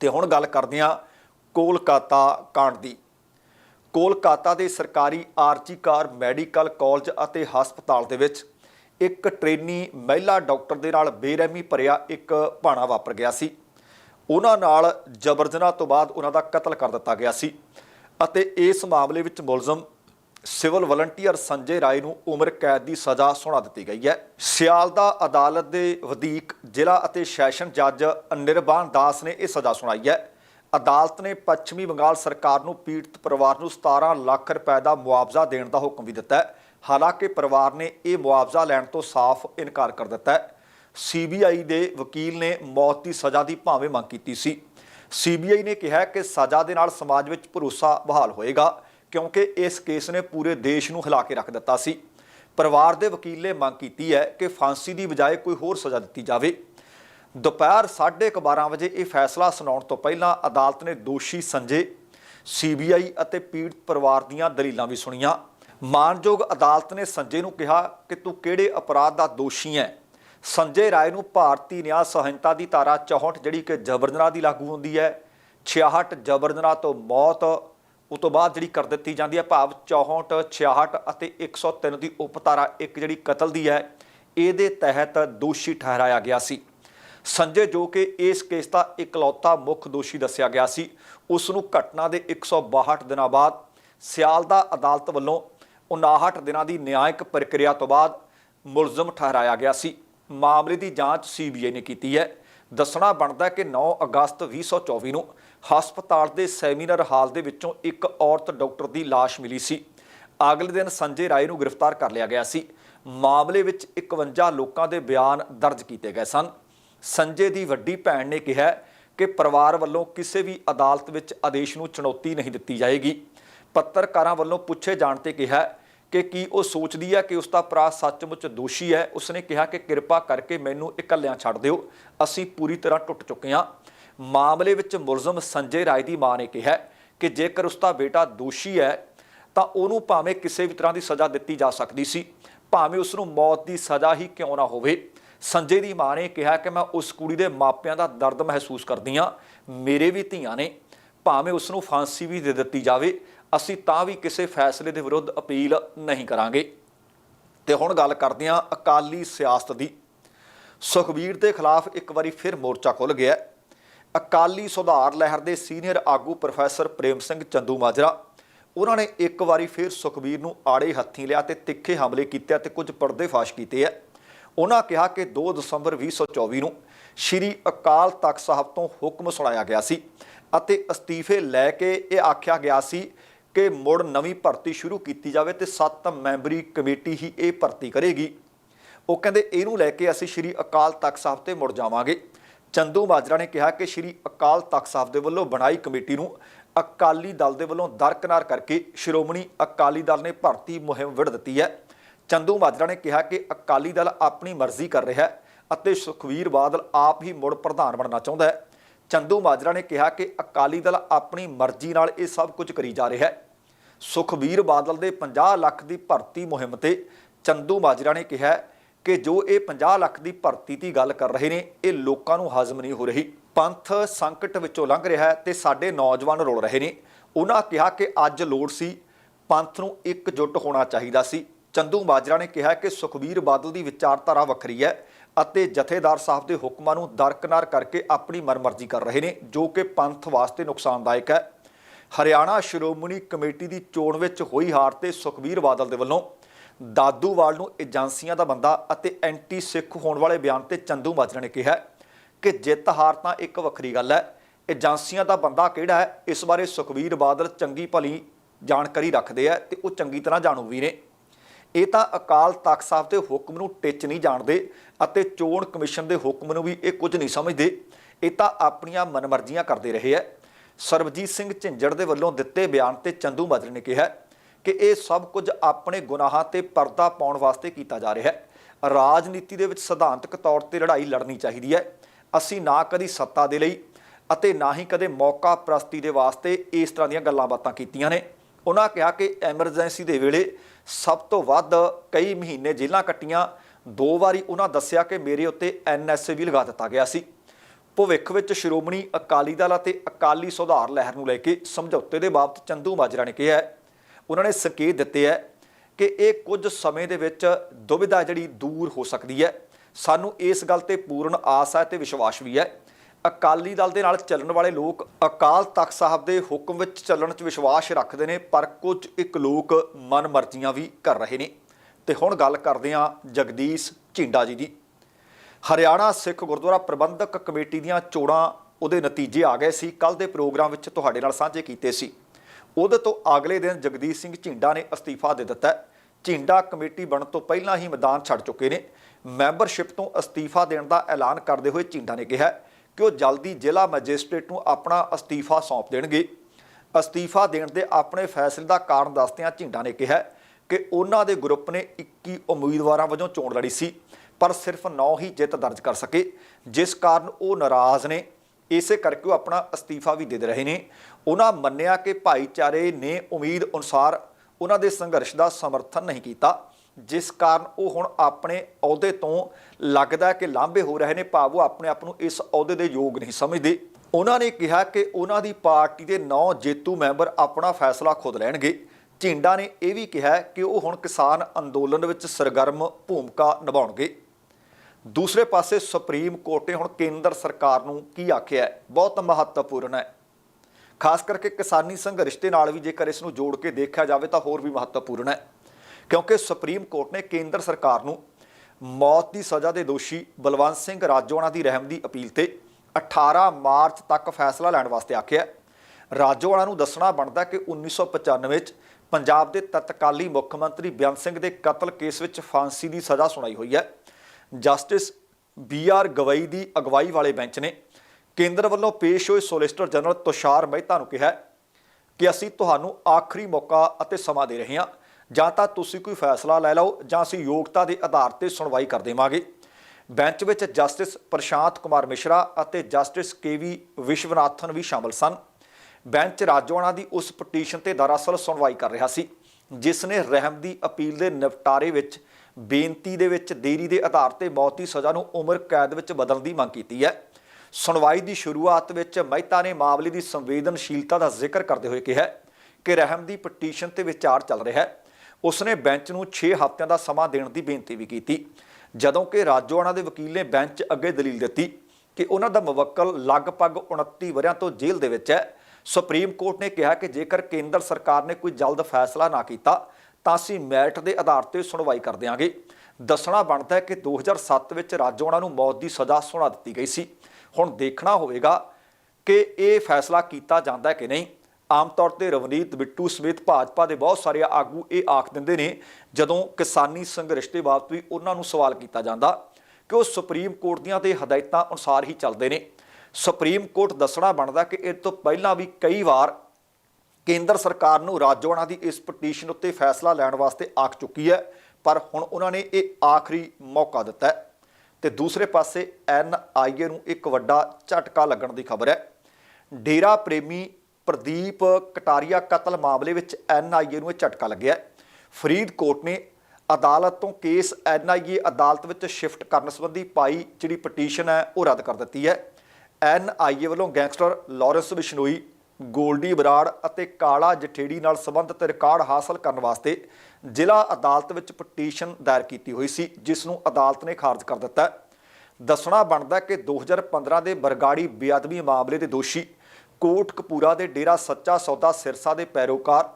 ਤੇ ਹੁਣ ਗੱਲ ਕਰਦੇ ਹਾਂ ਕੋਲਕਾਤਾ ਕਾਂਡ ਦੀ। ਕੋਲਕਾਤਾ ਦੇ ਸਰਕਾਰੀ ਆਰਜੀ ਕਾਰ ਮੈਡੀਕਲ ਕਾਲਜ ਅਤੇ ਹਸਪਤਾਲ ਦੇ ਵਿੱਚ ਇੱਕ ਟ੍ਰੇਨੀ ਮਹਿਲਾ ਡਾਕਟਰ ਦੇ ਨਾਲ ਬੇਰਹਿਮੀ ਭਰਿਆ ਇੱਕ ਭਾਣਾ ਵਾਪਰ ਗਿਆ ਸੀ। ਉਹਨਾਂ ਨਾਲ ਜਬਰਜਨਾ ਤੋਂ ਬਾਅਦ ਉਹਨਾਂ ਦਾ ਕਤਲ ਕਰ ਦਿੱਤਾ ਗਿਆ ਸੀ ਅਤੇ ਇਸ ਮਾਮਲੇ ਵਿੱਚ ਮੁਲਜ਼ਮ ਸਿਵਲ ਵਲੰਟੀਅਰ ਸੰਜੇ ਰਾਏ ਨੂੰ ਉਮਰ ਕੈਦ ਦੀ ਸਜ਼ਾ ਸੁਣਾ ਦਿੱਤੀ ਗਈ ਹੈ। ਸਿਆਲਦਾ ਅਦਾਲਤ ਦੇ ਵਧੀਕ ਜ਼ਿਲ੍ਹਾ ਅਤੇ ਸੈਸ਼ਨ ਜੱਜ ਨਿਰਬਾਨ ਦਾਸ ਨੇ ਇਹ ਸਜ਼ਾ ਸੁਣਾਈ ਹੈ। ਅਦਾਲਤ ਨੇ ਪੱਛਮੀ ਬੰਗਾਲ ਸਰਕਾਰ ਨੂੰ ਪੀੜਤ ਪਰਿਵਾਰ ਨੂੰ 17 ਲੱਖ ਰੁਪਏ ਦਾ ਮੁਆਵਜ਼ਾ ਦੇਣ ਦਾ ਹੁਕਮ ਵੀ ਦਿੱਤਾ ਹੈ। ਹਾਲਾਂਕਿ ਪਰਿਵਾਰ ਨੇ ਇਹ ਮੁਆਵਜ਼ਾ ਲੈਣ ਤੋਂ ਸਾਫ਼ ਇਨਕਾਰ ਕਰ ਦਿੱਤਾ ਹੈ। ਸੀਬੀਆਈ ਦੇ ਵਕੀਲ ਨੇ ਮੌਤ ਦੀ ਸਜ਼ਾ ਦੀ ਭਾਵੇਂ ਮੰਗ ਕੀਤੀ ਸੀ। ਸੀਬੀਆਈ ਨੇ ਕਿਹਾ ਕਿ ਸਜ਼ਾ ਦੇ ਨਾਲ ਸਮਾਜ ਵਿੱਚ ਭਰੋਸਾ ਬਹਾਲ ਹੋਏਗਾ, ਕਿਉਂਕਿ ਇਸ ਕੇਸ ਨੇ ਪੂਰੇ ਦੇਸ਼ ਨੂੰ ਹਿਲਾ ਕੇ ਰੱਖ ਦਿੱਤਾ ਸੀ। ਪਰਿਵਾਰ ਦੇ ਵਕੀਲ ਨੇ ਮੰਗ ਕੀਤੀ ਹੈ ਕਿ ਫਾਂਸੀ ਦੀ ਬਜਾਏ ਕੋਈ ਹੋਰ ਸਜ਼ਾ ਦਿੱਤੀ ਜਾਵੇ। ਦੁਪਹਿਰ 12:30 ਵਜੇ ਇਹ ਫੈਸਲਾ ਸੁਣਾਉਣ ਤੋਂ ਪਹਿਲਾਂ ਅਦਾਲਤ ਨੇ ਦੋਸ਼ੀ ਸੰਜੇ, ਸੀਬੀਆਈ ਅਤੇ ਪੀੜਤ ਪਰਿਵਾਰ ਦੀਆਂ ਦਲੀਲਾਂ ਵੀ ਸੁਣੀਆਂ। ਮਾਨਯੋਗ ਅਦਾਲਤ ਨੇ ਸੰਜੇ ਨੂੰ ਕਿਹਾ ਕਿ ਤੂੰ ਕਿਹੜੇ ਅਪਰਾਧ ਦਾ ਦੋਸ਼ੀ ਹੈ ਸੰਜੇ ਰਾਏ ਨੂੰ ਭਾਰਤੀ ਨਿਆਂ ਸੰਹਿਤਾ ਦੀ ਧਾਰਾ 64 ਜਿਹੜੀ ਕਿ ਜਬਰਦਨਾ ਦੀ ਲਾਗੂ ਹੁੰਦੀ ਹੈ 66 ਜਬਰਦਨਾ ਤੋਂ ਮੌਤ, ਉਹ ਤੋਂ ਬਾਅਦ ਜਿਹੜੀ ਕਰ ਦਿੱਤੀ ਜਾਂਦੀ ਹੈ ਭਾਵ 64 66 ਅਤੇ 103 ਦੀ ਉਪਧਾਰਾ ਇੱਕ ਜਿਹੜੀ ਕਤਲ ਦੀ ਹੈ ਇਹਦੇ ਤਹਿਤ ਦੋਸ਼ੀ ਠਹਿਰਾਇਆ ਗਿਆ ਸੀ। ਸੰਜੇ ਜੋ ਕਿ ਇਸ ਕੇਸ ਦਾ ਇਕਲੌਤਾ ਮੁੱਖ ਦੋਸ਼ੀ ਦੱਸਿਆ ਗਿਆ ਸੀ, ਉਸ ਨੂੰ ਘਟਨਾ ਦੇ 162 ਦਿਨਾਂ ਬਾਅਦ ਸਿਆਲਦਾ ਅਦਾਲਤ ਵੱਲੋਂ 59 ਦਿਨਾਂ ਦੀ ਨਿਆਂਇਕ ਪ੍ਰਕਿਰਿਆ ਤੋਂ ਬਾਅਦ ਮੁਲਜ਼ਮ ਠਹਿਰਾਇਆ ਗਿਆ ਸੀ। ਮਾਮਲੇ ਦੀ ਜਾਂਚ ਸੀਬੀਆਈ ਨੇ ਕੀਤੀ ਹੈ। ਦੱਸਣਾ ਬਣਦਾ ਕਿ 9 ਅਗਸਤ 2024 ਨੂੰ ਹਸਪਤਾਲ ਦੇ ਸੈਮੀਨਾਰ ਹਾਲ ਦੇ ਵਿੱਚੋਂ ਇੱਕ ਔਰਤ ਡਾਕਟਰ ਦੀ ਲਾਸ਼ ਮਿਲੀ ਸੀ। ਅਗਲੇ ਦਿਨ ਸੰਜੇ ਰਾਏ ਨੂੰ ਗ੍ਰਿਫਤਾਰ ਕਰ ਲਿਆ ਗਿਆ ਸੀ। ਮਾਮਲੇ ਵਿੱਚ 51 ਲੋਕਾਂ ਦੇ ਬਿਆਨ ਦਰਜ ਕੀਤੇ ਗਏ ਸਨ। ਸੰਜੇ ਦੀ ਵੱਡੀ ਭੈਣ ਨੇ ਕਿਹਾ ਕਿ ਪਰਿਵਾਰ ਵੱਲੋਂ ਕਿਸੇ ਵੀ ਅਦਾਲਤ ਵਿੱਚ ਆਦੇਸ਼ ਨੂੰ ਚੁਣੌਤੀ ਨਹੀਂ ਦਿੱਤੀ ਜਾਏਗੀ। ਪੱਤਰਕਾਰਾਂ ਵੱਲੋਂ ਪੁੱਛੇ ਜਾਣ ਤੇ ਕਿਹਾ ਕਿ ਕੀ ਉਹ ਸੋਚਦੀ ਹੈ ਕਿ ਉਸ ਦਾ ਭਰਾ ਸੱਚਮੁੱਚ ਦੋਸ਼ੀ ਹੈ? ਉਸਨੇ ਕਿਹਾ ਕਿ ਕਿਰਪਾ ਕਰਕੇ ਮੈਨੂੰ ਇਕੱਲਿਆਂ ਛੱਡ ਦਿਓ। ਅਸੀਂ ਪੂਰੀ ਤਰ੍ਹਾਂ ਟੁੱਟ ਚੁੱਕੇ ਹਾਂ। ਮਾਮਲੇ ਵਿੱਚ ਮੁਲਜ਼ਮ ਸੰਜੇ ਰਾਏ ਦੀ ਮਾਂ ਨੇ ਕਿਹਾ ਕਿ ਜੇਕਰ ਉਸ ਦਾ ਬੇਟਾ ਦੋਸ਼ੀ ਹੈ, ਤਾਂ ਉਹਨੂੰ ਭਾਵੇਂ ਕਿਸੇ ਵੀ ਤਰ੍ਹਾਂ ਦੀ ਸਜ਼ਾ ਦਿੱਤੀ ਜਾ ਸਕਦੀ ਸੀ। ਭਾਵੇਂ ਉਸ ਨੂੰ ਮੌਤ ਦੀ ਸਜ਼ਾ ਹੀ ਕਿਉਂ ਨਾ ਹੋਵੇ। ਸੰਜੇ ਦੀ ਮਾਂ ਨੇ ਕਿਹਾ ਕਿ ਮੈਂ ਉਸ ਕੁੜੀ ਦੇ ਮਾਪਿਆਂ ਦਾ ਦਰਦ ਮਹਿਸੂਸ ਕਰਦੀ ਹਾਂ। ਮੇਰੇ ਵੀ ਧੀਆਂ ਨੇ। ਭਾਵੇਂ ਉਸ ਨੂੰ ਫਾਂਸੀ ਵੀ ਦੇ ਦਿੱਤੀ ਜਾਵੇ, ਅਸੀਂ ਤਾਂ ਵੀ ਕਿਸੇ ਫੈਸਲੇ ਦੇ ਵਿਰੁੱਧ ਅਪੀਲ ਨਹੀਂ ਕਰਾਂਗੇ। ਤੇ ਹੁਣ ਗੱਲ ਕਰਦੇ ਹਾਂ ਅਕਾਲੀ ਸਿਆਸਤ ਦੀ। ਸੁਖਬੀਰ ਦੇ ਖਿਲਾਫ ਇੱਕ ਵਾਰੀ ਫਿਰ ਮੋਰਚਾ ਖੁੱਲ ਗਿਆ ਅਕਾਲੀ ਸੁਧਾਰ ਲਹਿਰ ਦੇ ਸੀਨੀਅਰ ਆਗੂ ਪ੍ਰੋਫੈਸਰ ਪ੍ਰੇਮ ਸਿੰਘ ਚੰਦੂ ਮਾਜਰਾ, ਉਹਨਾਂ ਨੇ ਇੱਕ ਵਾਰੀ ਫਿਰ ਸੁਖਬੀਰ ਨੂੰ ਆੜੇ ਹੱਥੀਂ ਲਿਆ ਤੇ ਤਿੱਖੇ ਹਮਲੇ ਕੀਤੇ ਤੇ ਕੁਝ ਪਰਦੇ ਫਾਸ਼ ਕੀਤੇ ਆ। ਉਹਨਾਂ ਕਿਹਾ ਕਿ 2 ਦਸੰਬਰ 2024 ਨੂੰ ਸ਼੍ਰੀ ਅਕਾਲ ਤਖਤ ਸਾਹਿਬ ਤੋਂ ਹੁਕਮ ਸੁਣਾਇਆ ਗਿਆ ਸੀ ਅਤੇ ਅਸਤੀਫੇ ਲੈ ਕੇ ਇਹ ਆਖਿਆ ਗਿਆ ਸੀ ਕਿ ਮੁੜ ਨਵੀਂ ਭਰਤੀ ਸ਼ੁਰੂ ਕੀਤੀ ਜਾਵੇ ਤੇ 7 ਮੈਂਬਰੀ ਕਮੇਟੀ ਹੀ ਇਹ ਭਰਤੀ ਕਰੇਗੀ। ਉਹ ਕਹਿੰਦੇ, ਇਹਨੂੰ ਲੈ ਕੇ ਅਸੀਂ ਸ਼੍ਰੀ ਅਕਾਲ ਤਖਤ ਸਾਹਿਬ ਤੇ ਮੁੜ ਜਾਵਾਂਗੇ। ਚੰਦੂ ਮਾਜਰਾ ਨੇ ਕਿਹਾ ਕਿ ਸ਼੍ਰੀ ਅਕਾਲ ਤਖਤ ਸਾਹਿਬ ਦੇ ਵੱਲੋਂ ਬਣਾਈ ਕਮੇਟੀ ਨੂੰ ਅਕਾਲੀ ਦਲ ਦੇ ਵੱਲੋਂ ਦਰਕਨਾਰ ਕਰਕੇ ਸ਼੍ਰੋਮਣੀ ਅਕਾਲੀ ਦਲ ਨੇ ਭਰਤੀ ਮੁਹਿੰਮ ਵਿੜ ਦਿੱਤੀ ਹੈ। ਚੰਦੂ ਮਾਜਰਾ ਨੇ ਕਿਹਾ ਕਿ ਅਕਾਲੀ ਦਲ ਆਪਣੀ ਮਰਜ਼ੀ ਕਰ ਰਿਹਾ ਹੈ ਅਤੇ ਸੁਖਵੀਰ ਬਾਦਲ ਆਪ ਹੀ ਮੁੜ ਪ੍ਰਧਾਨ ਬਣਨਾ ਚਾਹੁੰਦਾ ਹੈ। ਚੰਦੂ ਮਾਜਰਾ ਨੇ ਕਿਹਾ ਕਿ ਅਕਾਲੀ ਦਲ ਆਪਣੀ ਮਰਜ਼ੀ ਨਾਲ ਇਹ ਸਭ ਕੁਝ ਕਰੀ ਜਾ ਰਿਹਾ ਹੈ। ਸੁਖਬੀਰ ਬਾਦਲ ਦੇ 50 ਲੱਖ ਦੀ ਭਰਤੀ ਮੁਹਿੰਮ ਤੇ ਚੰਦੂ ਮਾਜਰਾ ਨੇ ਕਿਹਾ ਕਿ ਜੋ ਇਹ 50 ਲੱਖ ਦੀ ਭਰਤੀ ਦੀ ਗੱਲ ਕਰ ਰਹੇ ਨੇ, ਇਹ ਲੋਕਾਂ ਨੂੰ ਹਜ਼ਮ ਨਹੀਂ ਹੋ ਰਹੀ। ਪੰਥ ਸੰਕਟ ਵਿੱਚੋਂ ਲੰਘ ਰਿਹਾ ਹੈ ਤੇ ਸਾਡੇ ਨੌਜਵਾਨ ਰੁਲ ਰਹੇ ਨੇ। ਉਹਨਾਂ ਕਿਹਾ ਕਿ ਅੱਜ ਲੋੜ ਸੀ, ਪੰਥ ਨੂੰ ਇਕਜੁੱਟ ਹੋਣਾ ਚਾਹੀਦਾ ਸੀ। ਚੰਦੂ ਮਾਜਰਾ ਨੇ ਕਿਹਾ ਕਿ ਸੁਖਬੀਰ ਬਾਦਲ ਦੀ ਵਿਚਾਰਧਾਰਾ ਵੱਖਰੀ ਹੈ ਅਤੇ ਜਥੇਦਾਰ ਸਾਹਿਬ ਦੇ ਹੁਕਮਾਂ ਨੂੰ ਦਰਕਨਾਰ ਕਰਕੇ ਆਪਣੀ ਮਨਮਰਜ਼ੀ ਕਰ ਰਹੇ ਨੇ, ਜੋ ਕਿ ਪੰਥ ਵਾਸਤੇ ਨੁਕਸਾਨਦਾਇਕ ਹੈ। ਹਰਿਆਣਾ ਸ਼੍ਰੋਮਣੀ ਕਮੇਟੀ ਦੀ ਚੋਣ ਵਿੱਚ ਹੋਈ ਹਾਰ ਤੇ ਸੁਖਬੀਰ ਬਾਦਲ ਦੇ ਵੱਲੋਂ ਦਾਦੂਵਾਲ ਨੂੰ ਏਜੰਸੀਆਂ ਦਾ ਬੰਦਾ ਅਤੇ ਐਂਟੀ ਸਿੱਖ ਹੋਣ ਵਾਲੇ ਬਿਆਨ ਤੇ ਚੰਦੂ ਮਾਜਰਾ ਨੇ ਕਿਹਾ ਕਿ ਜਿੱਤ ਹਾਰ ਤਾਂ ਇੱਕ ਵੱਖਰੀ ਗੱਲ ਹੈ। ਏਜੰਸੀਆਂ ਦਾ ਬੰਦਾ ਕਿਹੜਾ ਹੈ? ਇਸ ਬਾਰੇ ਸੁਖਬੀਰ ਬਾਦਲ ਚੰਗੀ ਭਲੀ ਜਾਣਕਾਰੀ ਰੱਖਦੇ ਆ ਤੇ ਉਹ ਚੰਗੀ ਤਰ੍ਹਾਂ ਜਾਣੂ ਵੀ ਨੇ। ਇਹ ਤਾਂ ਅਕਾਲ ਤਖਤ ਸਾਹਿਬ ਦੇ ਹੁਕਮ ਨੂੰ ਟਿੱਚ ਨਹੀਂ ਜਾਣਦੇ ਅਤੇ ਚੋਣ ਕਮਿਸ਼ਨ ਦੇ ਹੁਕਮ ਨੂੰ ਵੀ ਇਹ ਕੁਝ ਨਹੀਂ ਸਮਝਦੇ। ਇਹ ਤਾਂ ਆਪਣੀਆਂ ਮਨਮਰਜ਼ੀਆਂ ਕਰਦੇ ਰਹੇ ਹੈ। ਸਰਬਜੀਤ ਸਿੰਘ ਝਿੰਜੜ ਦੇ ਵੱਲੋਂ ਦਿੱਤੇ ਬਿਆਨ ਤੇ ਚੰਦੂ ਮਾਜਰੇ ਨੇ ਕਿਹਾ ਕਿ ਇਹ ਸਭ ਕੁਝ ਆਪਣੇ ਗੁਨਾਹਾਂ ਤੇ ਪਰਦਾ ਪਾਉਣ ਵਾਸਤੇ ਕੀਤਾ ਜਾ ਰਿਹਾ ਹੈ। ਰਾਜਨੀਤੀ ਦੇ ਵਿੱਚ ਸਿਧਾਂਤਕ ਤੌਰ ਤੇ ਲੜਾਈ ਲੜਨੀ ਚਾਹੀਦੀ ਹੈ। ਅਸੀਂ ਨਾ ਕਦੀ ਸੱਤਾ ਦੇ ਲਈ ਅਤੇ ਨਾ ਹੀ ਕਦੇ ਮੌਕਾ ਪ੍ਰਸਤੀ ਦੇ ਵਾਸਤੇ ਇਸ ਤਰ੍ਹਾਂ ਦੀਆਂ ਗੱਲਾਂ ਬਾਤਾਂ ਕੀਤੀਆਂ ਨੇ। ਉਹਨਾਂ ਕਿਹਾ ਕਿ ਐਮਰਜੈਂਸੀ ਦੇ ਵੇਲੇ ਸਭ ਤੋਂ ਵੱਧ ਕਈ ਮਹੀਨੇ ਜੇਲ੍ਹਾਂ ਕੱਟੀਆਂ। ਦੋ ਵਾਰੀ ਉਹਨਾਂ ਦੱਸਿਆ ਕਿ ਮੇਰੇ ਉੱਤੇ ਐਨਐਸਏ ਵੀ ਲਗਾ ਦਿੱਤਾ ਗਿਆ ਸੀ। ਭਵਿੱਖ ਵਿੱਚ ਸ਼੍ਰੋਮਣੀ ਅਕਾਲੀ ਦਲ ਅਤੇ ਅਕਾਲੀ ਸੁਧਾਰ ਲਹਿਰ ਨੂੰ ਲੈ ਕੇ ਸਮਝੌਤੇ ਦੇ ਬਾਬਤ ਚੰਦੂ ਮਾਜਰਾ ਨੇ ਕਿਹਾ ਉਹਨਾਂ ਨੇ ਸੰਕੇਤ ਦਿੱਤੇ ਹੈ ਕਿ ਇਹ ਕੁਝ ਸਮੇਂ ਦੇ ਵਿੱਚ ਦੁਬਿਧਾ ਜਿਹੜੀ ਦੂਰ ਹੋ ਸਕਦੀ ਹੈ। ਸਾਨੂੰ ਇਸ ਗੱਲ ਤੇ ਪੂਰਨ ਆਸ ਹੈ ਤੇ ਵਿਸ਼ਵਾਸ ਵੀ ਹੈ। ਅਕਾਲੀ ਦਲ ਦੇ ਨਾਲ ਚੱਲਣ ਵਾਲੇ ਲੋਕ ਅਕਾਲ ਤਖਤ ਸਾਹਿਬ ਦੇ ਹੁਕਮ ਵਿੱਚ ਚੱਲਣ 'ਚ ਵਿਸ਼ਵਾਸ ਰੱਖਦੇ ਨੇ, ਪਰ ਕੁਝ ਇੱਕ ਲੋਕ ਮਨਮਰਜ਼ੀਆਂ ਵੀ ਕਰ ਰਹੇ ਨੇ। ਤੇ ਹੁਣ ਗੱਲ ਕਰਦੇ ਹਾਂ ਜਗਦੀਸ਼ ਝਿੰਡਾ ਜੀ ਦੀ। ਹਰਿਆਣਾ ਸਿੱਖ ਗੁਰਦੁਆਰਾ ਪ੍ਰਬੰਧਕ ਕਮੇਟੀ ਦੀਆਂ ਚੋਣਾਂ ਉਹਦੇ ਨਤੀਜੇ ਆ ਗਏ ਸੀ। ਕੱਲ ਦੇ ਪ੍ਰੋਗਰਾਮ ਵਿੱਚ ਤੁਹਾਡੇ ਨਾਲ ਸਾਂਝੇ ਕੀਤੇ ਸੀ। ਉਹਦੇ ਤੋਂ ਅਗਲੇ ਦਿਨ ਜਗਦੀਸ਼ ਸਿੰਘ ਝਿੰਡਾ ਨੇ ਅਸਤੀਫਾ ਦੇ ਦਿੱਤਾ ਹੈ। ਝਿੰਡਾ ਕਮੇਟੀ ਬਣਨ ਤੋਂ ਪਹਿਲਾਂ ਹੀ ਮੈਦਾਨ ਛੱਡ ਚੁੱਕੇ ਨੇ। ਮੈਂਬਰਸ਼ਿਪ ਤੋਂ ਅਸਤੀਫਾ ਦੇਣ ਦਾ ਐਲਾਨ ਕਰਦੇ ਹੋਏ ਝਿੰਡਾ ਨੇ ਕਿਹਾ ਕਿ ਉਹ ਜਲਦੀ ਜ਼ਿਲ੍ਹਾ ਮੈਜਿਸਟ੍ਰੇਟ ਨੂੰ ਆਪਣਾ ਅਸਤੀਫਾ ਸੌਂਪ ਦੇਣਗੇ। ਅਸਤੀਫਾ ਦੇਣ ਦੇ ਆਪਣੇ ਫੈਸਲੇ ਦਾ ਕਾਰਨ ਦੱਸਦਿਆਂ ਝਿੰਡਾ ਨੇ ਕਿਹਾ ਕਿ ਉਹਨਾਂ ਦੇ ਗਰੁੱਪ ਨੇ 21 ਉਮੀਦਵਾਰਾਂ ਵਜੋਂ ਚੋਣ ਲੜੀ ਸੀ, ਪਰ ਸਿਰਫ 9 ਹੀ ਜਿੱਤ ਦਰਜ ਕਰ ਸਕੇ, ਜਿਸ ਕਾਰਨ ਉਹ ਨਾਰਾਜ਼ ਨੇ। ਇਸੇ ਕਰਕੇ ਉਹ ਆਪਣਾ ਅਸਤੀਫਾ ਵੀ ਦੇ ਦੇ ਰਹੇ ਨੇ। ਉਹਨਾਂ ਮੰਨਿਆ ਕਿ ਭਾਈਚਾਰੇ ਨੇ ਉਮੀਦ ਅਨੁਸਾਰ ਉਹਨਾਂ ਦੇ ਸੰਘਰਸ਼ ਦਾ ਸਮਰਥਨ ਨਹੀਂ ਕੀਤਾ। ਜਿਸ ਕਾਰਨ ਉਹ ਹੁਣ ਆਪਣੇ ਅਹੁਦੇ ਤੋਂ ਲੱਗਦਾ ਕਿ ਲਾਂਭੇ ਹੋ ਰਹੇ ਨੇ, ਭਾਵ ਉਹ ਆਪਣੇ ਆਪ ਨੂੰ ਇਸ ਅਹੁਦੇ ਦੇ ਯੋਗ ਨਹੀਂ ਸਮਝਦੇ। ਉਹਨਾਂ ਨੇ ਕਿਹਾ ਕਿ ਉਹਨਾਂ ਦੀ ਪਾਰਟੀ ਦੇ 9 ਜੇਤੂ ਮੈਂਬਰ ਆਪਣਾ ਫੈਸਲਾ ਖੁਦ ਲੈਣਗੇ। ਝਿੰਡਾ ਨੇ ਇਹ ਵੀ ਕਿਹਾ ਕਿ ਉਹ ਹੁਣ ਕਿਸਾਨ ਅੰਦੋਲਨ ਵਿੱਚ ਸਰਗਰਮ ਭੂਮਿਕਾ ਨਿਭਾਉਣਗੇ। ਦੂਸਰੇ ਪਾਸੇ ਸੁਪਰੀਮ ਕੋਰਟ ਨੇ ਹੁਣ ਕੇਂਦਰ ਸਰਕਾਰ ਨੂੰ ਕੀ ਆਖਿਆ ਹੈ? ਬਹੁਤ ਮਹੱਤਵਪੂਰਨ ਹੈ। ਖਾਸ ਕਰਕੇ ਕਿਸਾਨੀ ਸੰਘਰਸ਼ ਦੇ ਨਾਲ ਵੀ ਜੇਕਰ ਇਸ ਨੂੰ ਜੋੜ ਕੇ ਦੇਖਿਆ ਜਾਵੇ ਤਾਂ ਹੋਰ ਵੀ ਮਹੱਤਵਪੂਰਨ ਹੈ। ਕਿਉਂਕਿ ਸੁਪਰੀਮ ਕੋਰਟ ਨੇ ਕੇਂਦਰ ਸਰਕਾਰ ਨੂੰ ਮੌਤ ਦੀ ਸਜ਼ਾ ਦੇ ਦੋਸ਼ੀ ਬਲਵੰਤ ਸਿੰਘ ਰਾਜੋਆਣਾ ਦੀ ਰਹਿਮ ਦੀ ਅਪੀਲ ਤੇ 18 ਮਾਰਚ ਤੱਕ ਫੈਸਲਾ ਲੈਣ ਵਾਸਤੇ ਆਖਿਆ ਹੈ। ਰਾਜੋਆਣਾ ਨੂੰ ਦੱਸਣਾ ਬਣਦਾ ਕਿ 1995 ਵਿੱਚ ਪੰਜਾਬ ਦੇ ਤਤਕਾਲੀ ਮੁੱਖ ਮੰਤਰੀ ਬੇਅੰਤ ਸਿੰਘ ਦੇ ਕਤਲ ਕੇਸ ਵਿੱਚ ਫਾਂਸੀ ਦੀ ਸਜ਼ਾ ਸੁਣਾਈ ਹੋਈ ਹੈ ਜਸਟਿਸ ਬੀ ਆਰ ਗਵਈ ਦੀ ਅਗਵਾਈ ਵਾਲੇ ਬੈਂਚ ਨੇ ਕੇਂਦਰ ਵੱਲੋਂ ਪੇਸ਼ ਹੋਏ ਸੋਲਿਸਟਰ ਜਨਰਲ ਤੁਸ਼ਾਰ ਮਹਿਤਾ ਨੂੰ ਕਿਹਾ ਕਿ ਅਸੀਂ ਤੁਹਾਨੂੰ ਆਖਰੀ ਮੌਕਾ ਅਤੇ ਸਮਾਂ ਦੇ ਰਹੇ ਹਾਂ ਜਾਂ ਤਾਂ ਤੁਸੀਂ ਕੋਈ ਫੈਸਲਾ ਲੈ ਲਓ ਜਾਂ ਅਸੀਂ ਯੋਗਤਾ ਦੇ ਆਧਾਰ ਤੇ ਸੁਣਵਾਈ ਕਰ ਦੇਵਾਂਗੇ। ਬੈਂਚ ਵਿੱਚ ਜਸਟਿਸ ਪ੍ਰਸ਼ਾਂਤ ਕੁਮਾਰ ਮਿਸ਼ਰਾ ਅਤੇ ਜਸਟਿਸ ਕੇਵੀ ਵਿਸ਼ਵਨਾਥਨ ਵੀ ਸ਼ਾਮਲ ਸਨ। ਬੈਂਚ ਰਾਜੋਆਣਾ ਦੀ ਉਸ ਪਟੀਸ਼ਨ ਤੇ ਦਰਅਸਲ ਸੁਣਵਾਈ ਕਰ ਰਿਹਾ ਸੀ, ਜਿਸ ਨੇ ਰਹਿਮ ਦੀ ਅਪੀਲ ਦੇ ਨਿਪਟਾਰੇ ਵਿੱਚ ਬੇਨਤੀ ਦੇ ਵਿੱਚ ਦੇਰੀ ਦੇ ਆਧਾਰ ਤੇ ਮੌਤ ਦੀ ਸਜ਼ਾ ਨੂੰ ਉਮਰ ਕੈਦ ਵਿੱਚ ਬਦਲਣ ਦੀ ਮੰਗ ਕੀਤੀ ਹੈ। ਸੁਣਵਾਈ ਦੀ ਸ਼ੁਰੂਆਤ ਵਿੱਚ ਮਹਿਤਾ ਨੇ ਮਾਮਲੇ ਦੀ ਸੰਵੇਦਨਸ਼ੀਲਤਾ ਦਾ ਜ਼ਿਕਰ ਕਰਦੇ ਹੋਏ ਕਿਹਾ ਕਿ ਰਹਿਮ ਦੀ ਪਟੀਸ਼ਨ ਤੇ ਵਿਚਾਰ ਚੱਲ ਰਿਹਾ ਹੈ। ਉਸਨੇ ਬੈਂਚ ਨੂੰ 6 ਹਫ਼ਤਿਆਂ ਦਾ ਸਮਾਂ ਦੇਣ ਦੀ ਬੇਨਤੀ ਵੀ ਕੀਤੀ। ਜਦੋਂ ਕਿ ਰਾਜੋਆਣਾ ਦੇ ਵਕੀਲ ਨੇ ਬੈਂਚ ਅੱਗੇ ਦਲੀਲ ਦਿੱਤੀ ਕਿ ਉਹਨਾਂ ਦਾ ਮੁਵੱਕਲ ਲਗਭਗ 29 ਵਰਿਆਂ ਤੋਂ ਜੇਲ੍ਹ ਦੇ ਵਿੱਚ ਹੈ। ਸੁਪਰੀਮ ਕੋਰਟ ਨੇ ਕਿਹਾ ਕਿ ਜੇਕਰ ਕੇਂਦਰ ਸਰਕਾਰ ਨੇ ਕੋਈ ਜਲਦ ਫੈਸਲਾ ਨਾ ਕੀਤਾ, ਤਾਂ ਅਸੀਂ ਮੈਰਿਟ ਦੇ ਆਧਾਰ ਤੇ ਸੁਣਵਾਈ ਕਰ ਦਿਆਂਗੇ। ਦੱਸਣਾ ਬਣਦਾ ਹੈ ਕਿ 2007 ਵਿੱਚ ਰਾਜੋਆਣਾ ਨੂੰ ਮੌਤ ਦੀ ਸਜ਼ਾ ਸੁਣਾ ਦਿੱਤੀ ਗਈ ਸੀ। ਹੁਣ ਦੇਖਣਾ ਹੋਵੇਗਾ ਕਿ ਇਹ ਫੈਸਲਾ ਕੀਤਾ ਜਾਂਦਾ ਹੈ ਕਿ ਨਹੀਂ। ਆਮ ਤੌਰ ਤੇ ਰਵਨੀਤ, ਬਿੱਟੂ ਸਮੇਤ ਭਾਜਪਾ ਦੇ ਬਹੁਤ ਸਾਰੇ ਆਗੂ ਇਹ ਆਖ ਦਿੰਦੇ ਨੇ, ਜਦੋਂ ਕਿਸਾਨੀ ਸੰਘਰਸ਼ ਦੇ ਬਾਬਤ ਵੀ ਉਹਨਾਂ ਨੂੰ ਸਵਾਲ ਕੀਤਾ ਜਾਂਦਾ ਕਿ ਉਹ ਸੁਪਰੀਮ ਕੋਰਟ ਦੀਆਂ ਤੇ ਹਦਾਇਤਾਂ ਅਨੁਸਾਰ ਹੀ ਚੱਲਦੇ ਨੇ। ਸੁਪਰੀਮ ਕੋਰਟ ਦੱਸਣਾ ਬਣਦਾ ਕਿ ਇਹ ਤੋਂ ਪਹਿਲਾਂ ਵੀ ਕਈ ਵਾਰ ਕੇਂਦਰ ਸਰਕਾਰ ਨੂੰ ਰਾਜੋਆਣਾ ਦੀ ਇਸ ਪਟੀਸ਼ਨ ਉੱਤੇ ਫੈਸਲਾ ਲੈਣ ਵਾਸਤੇ ਆਖ ਚੁੱਕੀ ਹੈ, ਪਰ ਹੁਣ ਉਹਨਾਂ ਨੇ ਇਹ ਆਖਰੀ ਮੌਕਾ ਦਿੱਤਾ ਹੈ। ਤੇ ਦੂਸਰੇ ਪਾਸੇ ਐਨਆਈਏ ਨੂੰ ਇੱਕ ਵੱਡਾ ਝਟਕਾ ਲੱਗਣ ਦੀ ਖਬਰ ਹੈ। ਡੇਰਾ ਪ੍ਰੇਮੀ ਪ੍ਰਦੀਪ ਕਟਾਰੀਆ ਕਤਲ ਮਾਮਲੇ ਵਿੱਚ ਐਨਆਈਏ ਨੂੰ ਇਹ ਝਟਕਾ ਲੱਗਿਆ ਫਰੀਦਕੋਟ ਨੇ ਅਦਾਲਤ ਤੋਂ ਕੇਸ ਐਨਆਈਏ ਅਦਾਲਤ ਵਿੱਚ ਸ਼ਿਫਟ ਕਰਨ ਸੰਬੰਧੀ ਪਾਈ ਜਿਹੜੀ ਪਟੀਸ਼ਨ ਹੈ, ਉਹ ਰੱਦ ਕਰ ਦਿੱਤੀ ਹੈ। ਐਨਆਈਏ ਵੱਲੋਂ ਗੈਂਗਸਟਰ ਲਾਰੈਂਸ ਬਿਸ਼ਨੋਈ, ਗੋਲਡੀ ਬਰਾੜ ਅਤੇ ਕਾਲਾ ਜਠੇੜੀ ਨਾਲ ਸੰਬੰਧਿਤ ਰਿਕਾਰਡ ਹਾਸਲ ਕਰਨ ਵਾਸਤੇ ਜ਼ਿਲ੍ਹਾ ਅਦਾਲਤ ਵਿੱਚ ਪਟੀਸ਼ਨ ਦਾਇਰ ਕੀਤੀ ਹੋਈ ਸੀ, ਜਿਸ ਨੂੰ ਅਦਾਲਤ ਨੇ ਖਾਰਜ ਕਰ ਦਿੱਤਾ ਦੱਸਣਾ ਬਣਦਾ ਕਿ 2015 ਦੇ ਬਰਗਾੜੀ ਬੇਅਦਬੀ ਮਾਮਲੇ ਦੇ ਦੋਸ਼ੀ ਕੋਟ ਕਪੂਰਾ ਦੇ ਡੇਰਾ ਸੱਚਾ ਸੌਦਾ ਸਿਰਸਾ ਦੇ ਪੈਰੋਕਾਰ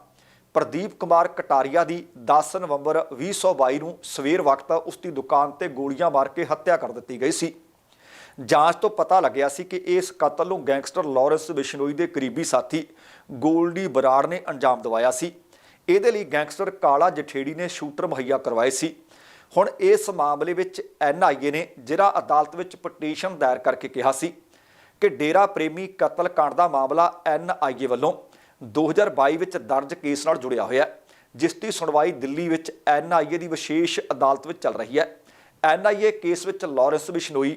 ਪ੍ਰਦੀਪ ਕੁਮਾਰ ਕਟਾਰੀਆ ਦੀ 10 ਨਵੰਬਰ 2022 ਨੂੰ ਸਵੇਰ ਵਕਤ ਉਸ ਦੀ ਦੁਕਾਨ ਤੇ ਗੋਲੀਆਂ ਮਾਰ ਕੇ ਹੱਤਿਆ ਕਰ ਦਿੱਤੀ ਗਈ ਸੀ। ਜਾਂਚ ਤੋਂ ਪਤਾ ਲੱਗਿਆ ਸੀ ਕਿ ਇਸ ਕਤਲ ਨੂੰ ਗੈਂਗਸਟਰ ਲਾਰੈਂਸ ਬਿਸ਼ਨੋਈ ਦੇ ਕਰੀਬੀ ਸਾਥੀ ਗੋਲਡੀ ਬਰਾੜ ਨੇ ਅੰਜਾਮ ਦਿਵਾਇਆ ਸੀ। ਇਹਦੇ ਲਈ ਗੈਂਗਸਟਰ ਕਾਲਾ ਜਠੇੜੀ ਨੇ ਸ਼ੂਟਰ ਮੁਹੱਈਆ ਕਰਵਾਏ ਸੀ। ਹੁਣ ਇਸ ਮਾਮਲੇ ਵਿੱਚ ਐਨਆਈਏ ਨੇ ਜ਼ਿਲ੍ਹਾ ਅਦਾਲਤ ਵਿੱਚ ਪਟੀਸ਼ਨ ਦਾਇਰ ਕਰਕੇ ਕਿਹਾ ਸੀ। ਕਿ ਡੇਰਾ ਪ੍ਰੇਮੀ ਕਤਲ ਕਾਂਡ ਦਾ ਮਾਮਲਾ ਐਨਆਈਏ ਵੱਲੋਂ 2022 ਵਿੱਚ ਦਰਜ ਕੇਸ ਨਾਲ ਜੁੜਿਆ ਹੋਇਆ ਹੈ, ਜਿਸ ਦੀ ਸੁਣਵਾਈ ਦਿੱਲੀ ਵਿੱਚ ਐਨਆਈਏ ਦੀ ਵਿਸ਼ੇਸ਼ ਅਦਾਲਤ ਵਿੱਚ ਚੱਲ ਰਹੀ ਹੈ। ਐਨਆਈਏ ਕੇਸ ਵਿੱਚ ਲਾਰੈਂਸ ਬਿਸ਼ਨੋਈ